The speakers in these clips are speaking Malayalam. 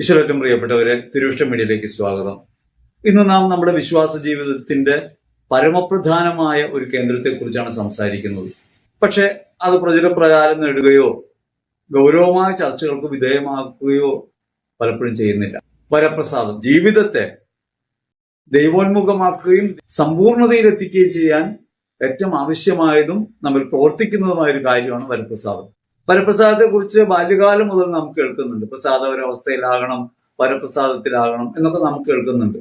ഈശ്വരറ്റം പ്രിയപ്പെട്ടവരെ തിരുവിഷ്ട മീഡിയയിലേക്ക് സ്വാഗതം. ഇന്ന് നാം നമ്മുടെ വിശ്വാസ ജീവിതത്തിന്റെ പരമപ്രധാനമായ ഒരു കേന്ദ്രത്തെക്കുറിച്ചാണ് സംസാരിക്കുന്നത്. പക്ഷെ അത് പ്രചരപ്രകാരം നേടുകയോ ഗൗരവമായ ചർച്ചകൾക്ക് വിധേയമാക്കുകയോ പലപ്പോഴും ചെയ്യുന്നില്ല. വരപ്രസാദം ജീവിതത്തെ ദൈവോന്മുഖമാക്കുകയും സമ്പൂർണതയിലെത്തിക്കുകയും ചെയ്യാൻ ഏറ്റവും ആവശ്യമായതും നമ്മൾ പ്രവർത്തിക്കുന്നതുമായ ഒരു കാര്യമാണ് വരപ്രസാദം. വരപ്രസാദത്തെ കുറിച്ച് ബാല്യകാലം മുതൽ നമുക്ക് കേൾക്കുന്നുണ്ട്. പ്രസാദ ഒരവസ്ഥയിലാകണം വരപ്രസാദത്തിലാകണം എന്നൊക്കെ നമുക്ക് കേൾക്കുന്നുണ്ട്.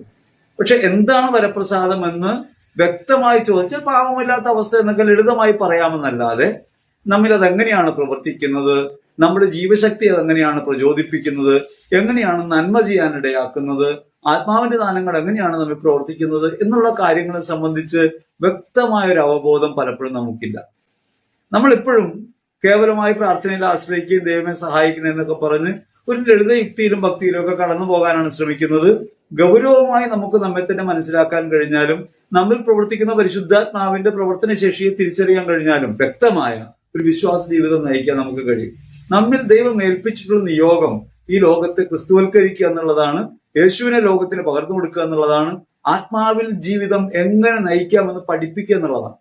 പക്ഷെ എന്താണ് വരപ്രസാദം എന്ന് വ്യക്തമായി ചോദിച്ചാൽ പാവമില്ലാത്ത അവസ്ഥ എന്നൊക്കെ ലളിതമായി പറയാമെന്നല്ലാതെ നമ്മിൽ അതെങ്ങനെയാണ് പ്രവർത്തിക്കുന്നത്? നമ്മുടെ ജീവശക്തി അതെങ്ങനെയാണ് പ്രചോദിപ്പിക്കുന്നത്? എങ്ങനെയാണ് നന്മ ചെയ്യാൻ ഇടയാക്കുന്നത്? ആത്മാവിന്റെ ദാനങ്ങൾ എങ്ങനെയാണ് നമ്മൾ പ്രവർത്തിക്കുന്നത് എന്നുള്ള കാര്യങ്ങളെ സംബന്ധിച്ച് വ്യക്തമായ ഒരു അവബോധം പലപ്പോഴും നമുക്കില്ല. നമ്മൾ ഇപ്പോഴും കേവലമായി പ്രാർത്ഥനയിൽ ആശ്രയിക്കുകയും ദൈവമെ സഹായിക്കണം എന്നൊക്കെ പറഞ്ഞ് ഒരു ലളിത യുക്തിയിലും ഭക്തിയിലും ഒക്കെ കടന്നു പോകാനാണ് ശ്രമിക്കുന്നത്. ഗൗരവമായി നമുക്ക് നമ്മെ തന്നെ മനസ്സിലാക്കാൻ കഴിഞ്ഞാലും നമ്മിൽ പ്രവർത്തിക്കുന്ന പരിശുദ്ധാത്മാവിന്റെ പ്രവർത്തന ശേഷിയെ തിരിച്ചറിയാൻ കഴിഞ്ഞാലും വ്യക്തമായ ഒരു വിശ്വാസ ജീവിതം നയിക്കാൻ നമുക്ക് കഴിയും. നമ്മിൽ ദൈവം ഏൽപ്പിച്ചിട്ടുള്ള നിയോഗം ഈ ലോകത്തെ ക്രിസ്തുവൽക്കരിക്കുക എന്നുള്ളതാണ് യേശുവിനെ ലോകത്തിന് പകർന്നു കൊടുക്കുക എന്നുള്ളതാണ് ആത്മാവിൽ ജീവിതം എങ്ങനെ നയിക്കാമെന്ന് പഠിപ്പിക്കുക എന്നുള്ളതാണ്.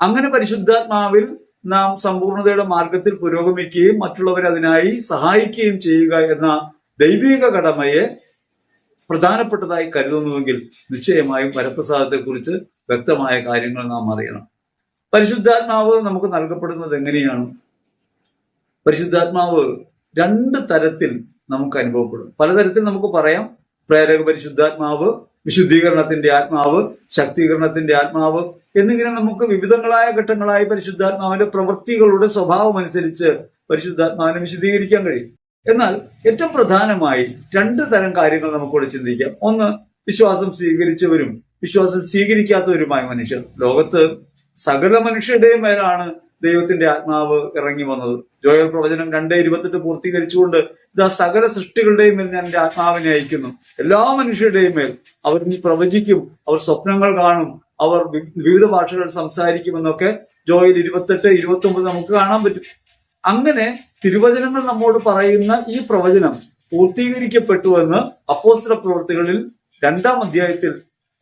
അങ്ങനെ പരിശുദ്ധാത്മാവിൽ നാം സമ്പൂർണതയുടെ മാർഗത്തിൽ പുരോഗമിക്കുകയും മറ്റുള്ളവരെ അതിനായി സഹായിക്കുകയും ചെയ്യുക എന്ന ദൈവിക കടമയെ പ്രധാനപ്പെട്ടതായി കരുതുന്നുവെങ്കിൽ നിശ്ചയമായും വരപ്രസാദത്തെ കുറിച്ച് വ്യക്തമായ കാര്യങ്ങൾ നാം അറിയണം. പരിശുദ്ധാത്മാവ് നമുക്ക് നൽകപ്പെടുന്നത് എങ്ങനെയാണ്? പരിശുദ്ധാത്മാവ് രണ്ട് തരത്തിൽ നമുക്ക് അനുഭവപ്പെടും. പലതരത്തിൽ നമുക്ക് പറയാം. പ്രേരക പരിശുദ്ധാത്മാവ് വിശുദ്ധീകരണത്തിന്റെ ആത്മാവ് ശക്തീകരണത്തിന്റെ ആത്മാവ് എന്നിങ്ങനെ നമുക്ക് വിവിധങ്ങളായ ഘട്ടങ്ങളായി പരിശുദ്ധാത്മാവിന്റെ പ്രവൃത്തികളുടെ സ്വഭാവം അനുസരിച്ച് പരിശുദ്ധാത്മാവിനെ വിശുദ്ധീകരിക്കാൻ കഴിയും. എന്നാൽ ഏറ്റവും പ്രധാനമായി രണ്ട് തരം കാര്യങ്ങൾ നമുക്കിവിടെ ചിന്തിക്കാം. ഒന്ന് വിശ്വാസം സ്വീകരിച്ചവരും വിശ്വാസം സ്വീകരിക്കാത്തവരുമായ മനുഷ്യർ. ലോകത്ത് സകല മനുഷ്യരുടെയും മേലാണ് ദൈവത്തിന്റെ ആത്മാവ് ഇറങ്ങി വന്നത്. ജോയൽ പ്രവചനം രണ്ടേ ഇരുപത്തെട്ട് പൂർത്തീകരിച്ചുകൊണ്ട് ഇതാ സകല സൃഷ്ടികളുടെയും മേൽ ഞാൻ എന്റെ ആത്മാവിനെ അയക്കുന്നു. എല്ലാ മനുഷ്യരുടെയും മേൽ അവർ ഇനി പ്രവചിക്കും അവർ സ്വപ്നങ്ങൾ കാണും അവർ വിവിധ ഭാഷകൾ സംസാരിക്കുമെന്നൊക്കെ ജോയിൽ ഇരുപത്തെട്ട് ഇരുപത്തി ഒമ്പത് നമുക്ക് കാണാൻ പറ്റും. അങ്ങനെ തിരുവചനങ്ങൾ നമ്മോട് പറയുന്ന ഈ പ്രവചനം പൂർത്തീകരിക്കപ്പെട്ടു എന്ന് അപ്പോസ്തല പ്രവർത്തികളിൽ രണ്ടാം അധ്യായത്തിൽ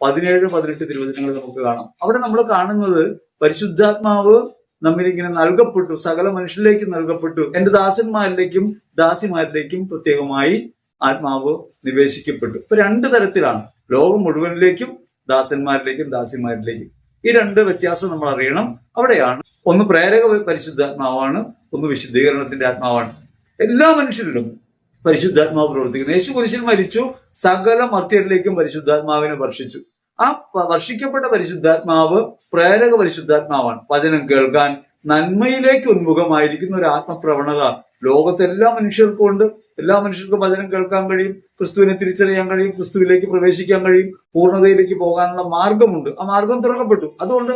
പതിനേഴ് പതിനെട്ട് തിരുവചനങ്ങൾ നമുക്ക് കാണാം. അവിടെ നമ്മൾ കാണുന്നത് പരിശുദ്ധാത്മാവ് നമ്മിലിങ്ങനെ നൽകപ്പെട്ടു സകല മനുഷ്യരിലേക്ക് നൽകപ്പെട്ടു. എന്റെ ദാസന്മാരിലേക്കും ദാസിമാരിലേക്കും പ്രത്യേകമായി ആത്മാവ് നിവേശിക്കപ്പെട്ടു. ഇപ്പൊ രണ്ട് തരത്തിലാണ്. ലോകം മുഴുവനിലേക്കും ദാസന്മാരിലേക്കും ദാസിമാരിലേക്കും. ഈ രണ്ട് വ്യത്യാസം നമ്മൾ അറിയണം. അവിടെയാണ്. ഒന്ന് പ്രേരക പരിശുദ്ധാത്മാവാണ് ഒന്ന് വിശുദ്ധീകരണത്തിന്റെ ആത്മാവാണ്. എല്ലാ മനുഷ്യരിലും പരിശുദ്ധാത്മാവ് പ്രവർത്തിക്കുന്നു. യേശു കുരിശിൽ മരിച്ചു സകല മർത്യരിലേക്കും പരിശുദ്ധാത്മാവിനെ വർഷിച്ചു. ആ വർഷിക്കപ്പെട്ട പരിശുദ്ധാത്മാവ് പ്രേരക പരിശുദ്ധാത്മാവാണ്. വചനം കേൾക്കാൻ നന്മയിലേക്ക് ഉന്മുഖമായിരിക്കുന്ന ഒരു ആത്മപ്രവണത ലോകത്തെല്ലാ മനുഷ്യർക്കും ഉണ്ട്. എല്ലാ മനുഷ്യർക്കും വചനം കേൾക്കാൻ കഴിയും ക്രിസ്തുവിനെ തിരിച്ചറിയാൻ കഴിയും ക്രിസ്തുവിലേക്ക് പ്രവേശിക്കാൻ കഴിയും പൂർണതയിലേക്ക് പോകാനുള്ള മാർഗമുണ്ട്. ആ മാർഗം തുറക്കപ്പെട്ടു. അതുകൊണ്ട്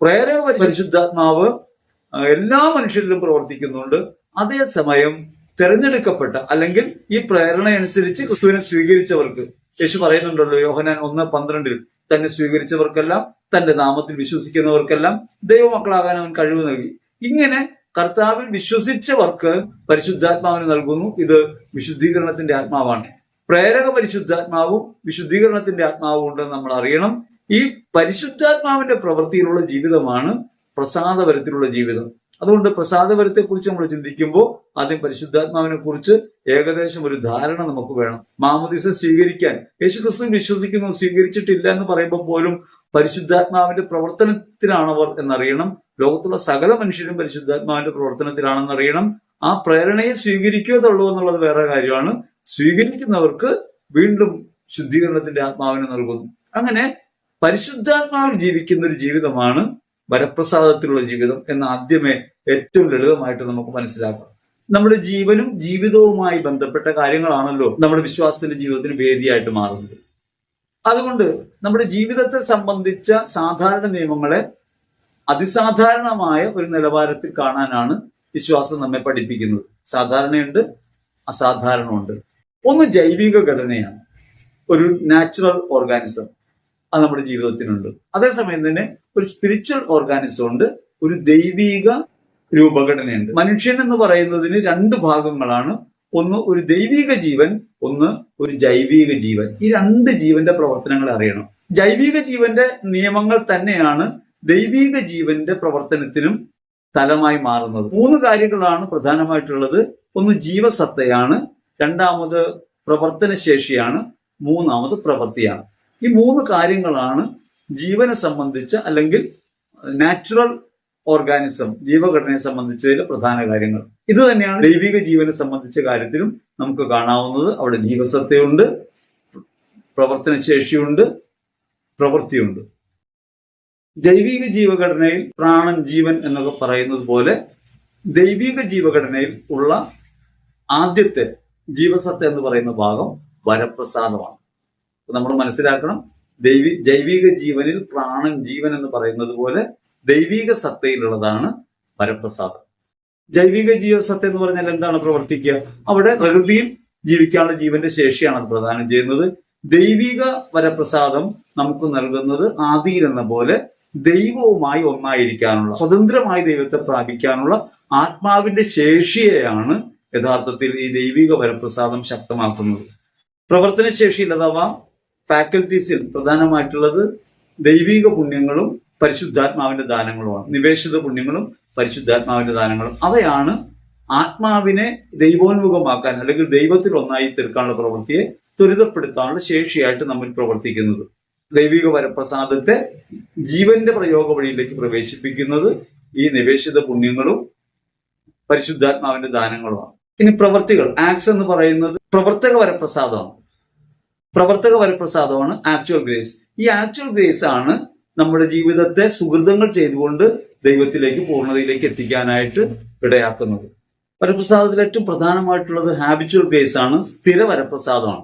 പ്രേരക പരിശുദ്ധാത്മാവ് എല്ലാ മനുഷ്യരിലും പ്രവർത്തിക്കുന്നുണ്ട്. അതേസമയം തെരഞ്ഞെടുക്കപ്പെട്ട അല്ലെങ്കിൽ ഈ പ്രേരണ അനുസരിച്ച് ക്രിസ്തുവിനെ സ്വീകരിച്ചവർക്ക് യേശു പറയുന്നുണ്ടല്ലോ യോഹനാൻ ഒന്ന് പന്ത്രണ്ടിൽ തന്നെ സ്വീകരിച്ചവർക്കെല്ലാം തന്റെ നാമത്തിൽ വിശ്വസിക്കുന്നവർക്കെല്ലാം ദൈവമക്കളാകാൻ അവൻ കഴിവ് നൽകി. ഇങ്ങനെ കർത്താവിൽ വിശ്വസിച്ചവർക്ക് പരിശുദ്ധാത്മാവിന് നൽകുന്നു. ഇത് വിശുദ്ധീകരണത്തിന്റെ ആത്മാവാണ്. പ്രേരക പരിശുദ്ധാത്മാവും വിശുദ്ധീകരണത്തിന്റെ ആത്മാവും ഉണ്ടെന്ന് നമ്മൾ അറിയണം. ഈ പരിശുദ്ധാത്മാവിന്റെ പ്രവൃത്തിയിലുള്ള ജീവിതമാണ് പ്രസാദപരത്തിലുള്ള ജീവിതം. അതുകൊണ്ട് പ്രസാദപരത്തെ കുറിച്ച് നമ്മൾ ചിന്തിക്കുമ്പോൾ ആദ്യം പരിശുദ്ധാത്മാവിനെ കുറിച്ച് ഏകദേശം ഒരു ധാരണ നമുക്ക് വേണം. മാമോദിസ സ്വീകരിക്കാൻ. യേശുക്രിസ്തു വിശ്വസിക്കുന്നു സ്വീകരിച്ചിട്ടില്ല എന്ന് പറയുമ്പോൾ പോലും പരിശുദ്ധാത്മാവിന്റെ പ്രവർത്തനത്തിലാണവർ എന്നറിയണം. ലോകത്തുള്ള സകല മനുഷ്യരും പരിശുദ്ധാത്മാവിന്റെ പ്രവർത്തനത്തിലാണെന്നറിയണം. ആ പ്രേരണയെ സ്വീകരിക്കുകയുള്ളൂ എന്നുള്ളത് വേറെ കാര്യമാണ്. സ്വീകരിക്കുന്നവർക്ക് വീണ്ടും ശുദ്ധീകരണത്തിന്റെ ആത്മാവിനെ നൽകുന്നു. അങ്ങനെ പരിശുദ്ധാത്മാവിൽ ജീവിക്കുന്ന ഒരു ജീവിതമാണ് വരപ്രസാദത്തിലുള്ള ജീവിതം എന്ന് ആദ്യമേ ഏറ്റവും ലളിതമായിട്ട് നമുക്ക് മനസ്സിലാക്കാം. നമ്മുടെ ജീവനും ജീവിതവുമായി ബന്ധപ്പെട്ട കാര്യങ്ങളാണല്ലോ നമ്മുടെ വിശ്വാസത്തിന്റെ ജീവിതത്തിന് വേദിയായിട്ട് മാറുന്നത്. അതുകൊണ്ട് നമ്മുടെ ജീവിതത്തെ സംബന്ധിച്ച സാധാരണ നിയമങ്ങളെ അതിസാധാരണമായ ഒരു നിലവാരത്തിൽ കാണാനാണ് വിശ്വാസം നമ്മെ പഠിപ്പിക്കുന്നത്. സാധാരണയുണ്ട് അസാധാരണമുണ്ട് ഒന്ന് ജൈവിക ഘടനയാണ് ഒരു നാച്ചുറൽ ഓർഗാനിസം. അത് നമ്മുടെ ജീവിതത്തിനുണ്ട്. അതേസമയം തന്നെ ഒരു സ്പിരിച്വൽ ഓർഗാനിസം ഉണ്ട് ഒരു ദൈവീക രൂപഘടനയുണ്ട്. മനുഷ്യൻ എന്ന് പറയുന്നതിന് രണ്ട് ഭാഗങ്ങളാണ്. ഒന്ന് ഒരു ദൈവിക ജീവൻ ഒന്ന് ഒരു ജൈവിക ജീവൻ. ഈ രണ്ട് ജീവന്റെ പ്രവർത്തനങ്ങൾ അറിയണം. ജൈവിക ജീവന്റെ നിയമങ്ങൾ തന്നെയാണ് ദൈവിക ജീവന്റെ പ്രവർത്തനത്തിനും തലമായി മാറുന്നത്. മൂന്ന് കാര്യങ്ങളാണ് പ്രധാനമായിട്ടുള്ളത്. ഒന്ന് ജീവസത്തയാണ് രണ്ടാമത് പ്രവർത്തന ശേഷിയാണ് മൂന്നാമത് പ്രവൃത്തിയാണ്. ഈ മൂന്ന് കാര്യങ്ങളാണ് ജീവനെ സംബന്ധിച്ച് അല്ലെങ്കിൽ നാച്ചുറൽ ഓർഗാനിസം ജീവഘടനയെ സംബന്ധിച്ചതിലെ പ്രധാന കാര്യങ്ങൾ. ഇത് തന്നെയാണ് ദൈവിക ജീവനെ സംബന്ധിച്ച കാര്യത്തിലും നമുക്ക് കാണാവുന്നത്. അവിടെ ജീവസത്തയുണ്ട് പ്രവർത്തന ശേഷിയുണ്ട് പ്രവൃത്തിയുണ്ട്. ജൈവിക ജീവഘടനയിൽ പ്രാണൻ ജീവൻ എന്നൊക്കെ പറയുന്നത് പോലെ ദൈവിക ജീവഘടനയിൽ ഉള്ള ആദ്യത്തെ ജീവസത്ത എന്ന് പറയുന്ന ഭാഗം വരപ്രസാദമാണ്. നമ്മൾ മനസ്സിലാക്കണം ദൈവി ജൈവിക ജീവനിൽ പ്രാണൻ ജീവൻ എന്ന് പറയുന്നത് പോലെ ദൈവിക സത്തയിലുള്ളതാണ് വരപ്രസാദം. ജൈവിക ജീവസത്ത എന്ന് പറഞ്ഞാൽ എന്താണ് പ്രവർത്തിക്കുക? അവിടെ പ്രകൃതിയിൽ ജീവിക്കാനുള്ള ജീവന്റെ ശേഷിയാണ് അത് പ്രദാനം ചെയ്യുന്നത്. ദൈവിക വരപ്രസാദം നമുക്ക് നൽകുന്നത് ആദിയിൽ എന്ന പോലെ ദൈവവുമായി ഒന്നായിരിക്കാനുള്ള സ്വതന്ത്രമായി ദൈവത്തെ പ്രാപിക്കാനുള്ള ആത്മാവിന്റെ ശേഷിയെയാണ് യഥാർത്ഥത്തിൽ ഈ ദൈവിക വരപ്രസാദം ശക്തമാക്കുന്നത്. പ്രവർത്തന ശേഷിയിൽ അഥവാ ഫാക്കൽറ്റീസിൽ പ്രധാനമായിട്ടുള്ളത് ദൈവിക പുണ്യങ്ങളും പരിശുദ്ധാത്മാവിന്റെ ദാനങ്ങളുമാണ്. നിവേശിത പുണ്യങ്ങളും പരിശുദ്ധാത്മാവിന്റെ ദാനങ്ങളും. അവയാണ് ആത്മാവിനെ ദൈവോന്മുഖമാക്കാൻ അല്ലെങ്കിൽ ദൈവത്തിൽ ഒന്നായി തീർക്കാനുള്ള പ്രവൃത്തിയെ ത്വരിതപ്പെടുത്താനുള്ള ശേഷിയായിട്ട് നമ്മൾ പ്രവർത്തിക്കുന്നത്. ദൈവിക വരപ്രസാദത്തെ ജീവന്റെ പ്രയോഗ വഴിയിലേക്ക് പ്രവേശിപ്പിക്കുന്നത് ഈ നിവേശിത പുണ്യങ്ങളും പരിശുദ്ധാത്മാവിന്റെ ദാനങ്ങളുമാണ്. ഇനി പ്രവൃത്തികൾ. ആക്സ് എന്ന് പറയുന്നത് പ്രവർത്തക വരപ്രസാദമാണ്. പ്രവർത്തക വരപ്രസാദമാണ് ആക്ച്വൽ ഗ്രേസ് ഈ ആക്ച്വൽ ഗ്രേസ് ആണ് നമ്മുടെ ജീവിതത്തെ സുഹൃതങ്ങൾ ചെയ്തുകൊണ്ട് ദൈവത്തിലേക്ക് പൂർണതയിലേക്ക് എത്തിക്കാനായിട്ട് ഇടയാക്കുന്നത്. വരപ്രസാദത്തിൽ ഏറ്റവും പ്രധാനമായിട്ടുള്ളത് ഹാബിച്വൽ ഗ്രേസ് ആണ് സ്ഥിര വരപ്രസാദമാണ്.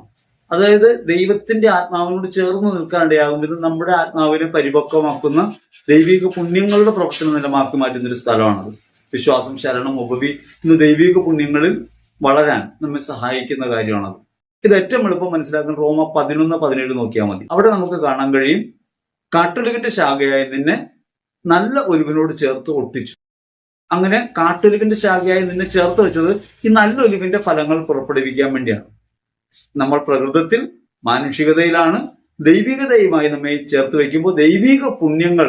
അതായത് ദൈവത്തിന്റെ ആത്മാവിനോട് ചേർന്ന് നിൽക്കാനിടയാകുമ്പോൾ ഇത് നമ്മുടെ ആത്മാവിനെ പരിപക്വമാക്കുന്ന ദൈവിക പുണ്യങ്ങളുടെ പ്രവർത്തന നിലമാക്കി മാറ്റുന്ന ഒരു സ്ഥലമാണത്. വിശ്വാസം ശരണം ഉപവി ഇന്ന് ദൈവിക പുണ്യങ്ങളിൽ വളരാൻ നമ്മെ സഹായിക്കുന്ന കാര്യമാണത്. ഇത് ഏറ്റവും എളുപ്പം മനസ്സിലാക്കുന്ന റോമ പതിനൊന്ന് പതിനേഴ് നോക്കിയാൽ മതി. അവിടെ നമുക്ക് കാണാൻ കഴിയും കാട്ടൊലികിന്റെ ശാഖയായ നിന്നെ നല്ല ഒലിവിനോട് ചേർത്ത് ഒട്ടിച്ചു. അങ്ങനെ കാട്ടൊലികിന്റെ ശാഖയായി നിന്നെ ചേർത്ത് വെച്ചത് ഈ നല്ല ഒലിവിന്റെ ഫലങ്ങൾ പുറപ്പെടുവിക്കാൻ വേണ്ടിയാണ്. നമ്മൾ പ്രകൃതത്തിൽ മാനുഷികതയിലാണ് ദൈവികതയുമായി നമ്മെ ചേർത്ത് വയ്ക്കുമ്പോൾ ദൈവിക പുണ്യങ്ങൾ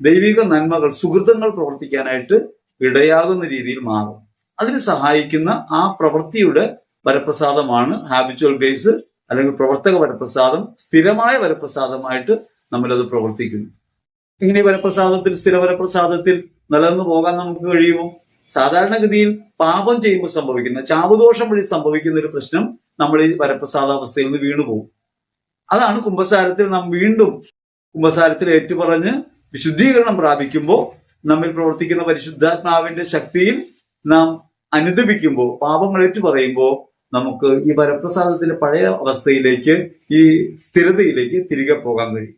ദൈവിക നന്മകൾ സുഹൃതങ്ങൾ പ്രവർത്തിക്കാനായിട്ട് ഇടയാകുന്ന രീതിയിൽ മാറും. അതിന് സഹായിക്കുന്ന ആ പ്രവൃത്തിയുടെ വരപ്രസാദമാണ്. ഹാബിച്വൽ ബേസ് അല്ലെങ്കിൽ പ്രവർത്തക വരപ്രസാദം സ്ഥിരമായ വരപ്രസാദമായിട്ട് നമ്മളത് പ്രവർത്തിക്കുന്നു. ഇങ്ങനെ വരപ്രസാദത്തിൽ സ്ഥിര വരപ്രസാദത്തിൽ നിലനിന്ന് പോകാൻ നമുക്ക് കഴിയുമോ? സാധാരണഗതിയിൽ പാപം ചെയ്യുമ്പോൾ സംഭവിക്കുന്ന ചാവുദോഷം വഴി സംഭവിക്കുന്ന ഒരു പ്രശ്നം നമ്മൾ ഈ വരപ്രസാദാവസ്ഥയിൽ നിന്ന് വീണുപോകും അതാണ് കുംഭസാരത്തിൽ നാം വീണ്ടും കുംഭസാരത്തിൽ ഏറ്റുപറഞ്ഞ് വിശുദ്ധീകരണം പ്രാപിക്കുമ്പോൾ നമ്മിൽ പ്രവർത്തിക്കുന്ന പരിശുദ്ധാത്മാവിന്റെ ശക്തിയിൽ നാം അനുദപിക്കുമ്പോൾ പാപങ്ങൾ ഏറ്റു പറയുമ്പോൾ നമുക്ക് ഈ വരപ്രസാദത്തിന്റെ പഴയ അവസ്ഥയിലേക്ക് ഈ സ്ഥിരതയിലേക്ക് തിരികെ പോകാൻ കഴിയും.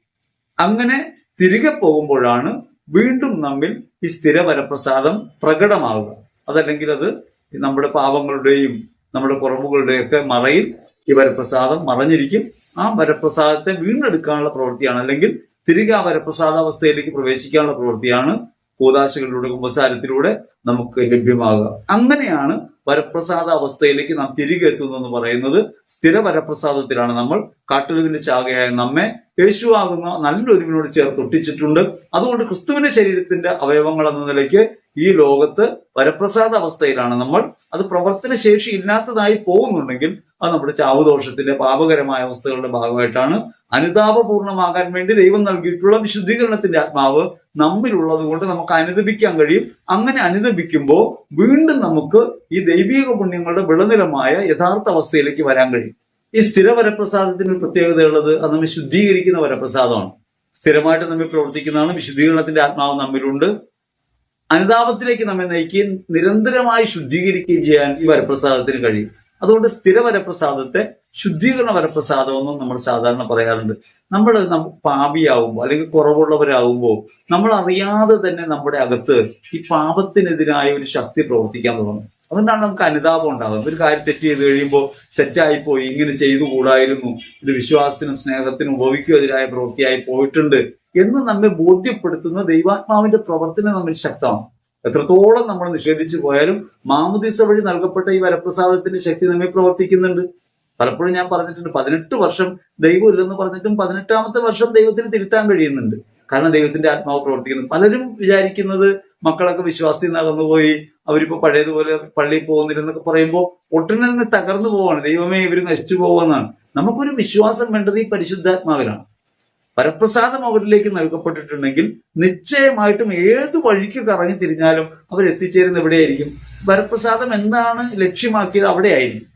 അങ്ങനെ തിരികെ പോകുമ്പോഴാണ് വീണ്ടും നമ്മിൽ ഈ സ്ഥിര വരപ്രസാദം പ്രകടമാവുക. അതല്ലെങ്കിൽ അത് നമ്മുടെ പാവങ്ങളുടെയും നമ്മുടെ കുറവുകളുടെയും ഒക്കെ മറയിൽ ഈ വരപ്രസാദം മറഞ്ഞിരിക്കും. ആ വരപ്രസാദത്തെ വീണ്ടെടുക്കാനുള്ള പ്രവൃത്തിയാണ് അല്ലെങ്കിൽ തിരികെ ആ വരപ്രസാദാവസ്ഥയിലേക്ക് പ്രവേശിക്കാനുള്ള പ്രവൃത്തിയാണ് കൂതാശകളിലൂടെ കുമ്പസാരത്തിലൂടെ നമുക്ക് ലഭ്യമാകുക അങ്ങനെയാണ് വരപ്രസാദ അവസ്ഥയിലേക്ക് നാം തിരികെ എത്തുന്നു എന്ന് പറയുന്നത്. സ്ഥിര വരപ്രസാദത്തിലാണ് നമ്മൾ കാട്ടുരുവിന്റെ ചാകയായ നമ്മെ യേശുവാകുന്ന നല്ലൊരുവിനോട് ചേർത്ത് ഒട്ടിച്ചിട്ടുണ്ട്. അതുകൊണ്ട് ക്രിസ്തുവിന്റെ ശരീരത്തിന്റെ അവയവങ്ങൾ എന്ന നിലയ്ക്ക് ഈ ലോകത്ത് വരപ്രസാദ അവസ്ഥയിലാണ് നമ്മൾ. അത് പ്രവർത്തന ശേഷി ഇല്ലാത്തതായി പോകുന്നുണ്ടെങ്കിൽ അത് നമ്മുടെ ചാവുദോഷത്തിന്റെ പാപകരമായ അവസ്ഥകളുടെ ഭാഗമായിട്ടാണ് അനുതാപപൂർണമാകാൻ വേണ്ടി ദൈവം നൽകിയിട്ടുള്ള വിശുദ്ധീകരണത്തിന്റെ ആത്മാവ് നമ്മിലുള്ളത് കൊണ്ട് നമുക്ക് അനുദപിക്കാൻ കഴിയും. അങ്ങനെ അനുദപിക്കുമ്പോൾ വീണ്ടും നമുക്ക് ഈ ദൈവിക പുണ്യങ്ങളുടെ വിളനിലമായ യഥാർത്ഥ അവസ്ഥയിലേക്ക് വരാൻ കഴിയും. ഈ സ്ഥിര വരപ്രസാദത്തിന് പ്രത്യേകതയുള്ളത് അത് നമ്മൾ ശുദ്ധീകരിക്കുന്ന വരപ്രസാദമാണ്. സ്ഥിരമായിട്ട് നമ്മിൽ പ്രവർത്തിക്കുന്നതാണ് വിശുദ്ധീകരണത്തിന്റെ ആത്മാവ് നമ്മിലുണ്ട്. അനുതാപത്തിലേക്ക് നമ്മെ നയിക്കുകയും നിരന്തരമായി ശുദ്ധീകരിക്കുകയും ചെയ്യാൻ ഈ വരപ്രസാദത്തിന് കഴിയും. അതുകൊണ്ട് സ്ഥിരവരപ്രസാദത്തെ ശുദ്ധീകരണ ശുദ്ധീകരണ വരപ്രസാദമെന്നും നമ്മൾ സാധാരണ പറയാറുണ്ട്. നമ്മൾ പാപിയാവുമ്പോൾ അല്ലെങ്കിൽ കുറവുള്ളവരാകുമ്പോൾ നമ്മൾ അറിയാതെ തന്നെ നമ്മുടെ അകത്ത് ഈ പാപത്തിനെതിരായ ഒരു ശക്തി പ്രവർത്തിക്കാൻ തുടങ്ങും. അതുകൊണ്ടാണ് നമുക്ക് അനുതാപം ഉണ്ടാകുന്നത്. ഒരു കാര്യം തെറ്റ് ചെയ്ത് കഴിയുമ്പോൾ തെറ്റായിപ്പോയി ഇങ്ങനെ ചെയ്തു കൂടായിരുന്നു ഇത് വിശ്വാസത്തിനും സ്നേഹത്തിനും ഉപവിക്കുമെതിരായ പ്രവൃത്തിയായി പോയിട്ടുണ്ട് എന്ന് നമ്മെ ബോധ്യപ്പെടുത്തുന്ന ദൈവാത്മാവിന്റെ പ്രവർത്തനം നമ്മൾ ശക്തമാണ്. എത്രത്തോളം നമ്മൾ നിഷേധിച്ചു പോയാലും മാമുദീസ വഴി നൽകപ്പെട്ട ഈ വരപ്രസാദത്തിന്റെ ശക്തി നമ്മെ പ്രവർത്തിക്കുന്നുണ്ട്. പലപ്പോഴും ഞാൻ പറഞ്ഞിട്ടുണ്ട് പതിനെട്ട് വർഷം ദൈവം ഇല്ലെന്ന് പറഞ്ഞിട്ടും പതിനെട്ടാമത്തെ വർഷം ദൈവത്തിന് തിരുത്താൻ കഴിയുന്നുണ്ട്. കാരണം ദൈവത്തിന്റെ ആത്മാവ് പ്രവർത്തിക്കുന്നു. പലരും വിചാരിക്കുന്നത് മക്കളൊക്കെ വിശ്വാസത്തിൽ നിന്ന് അകന്നുപോയി അവരിപ്പോ പഴയതുപോലെ പള്ളിയിൽ പോകുന്നില്ലെന്നൊക്കെ പറയുമ്പോൾ ഒട്ടിനെ തന്നെ തകർന്നു പോവാണ്. ദൈവമേ ഇവർ നശിച്ചു പോകുമെന്നാണ് നമുക്കൊരു വിശ്വാസം വേണ്ടത് ഈ പരിശുദ്ധാത്മാവിലാണ്. വരപ്രസാദം അവരിലേക്ക് നൽകപ്പെട്ടിട്ടുണ്ടെങ്കിൽ നിശ്ചയമായിട്ടും ഏത് വഴിക്ക് കറങ്ങി തിരിഞ്ഞാലും അവർ എത്തിച്ചേരുന്ന എവിടെയായിരിക്കും? വരപ്രസാദം എന്താണ് ലക്ഷ്യമാക്കിയത് അവിടെയായിരിക്കും.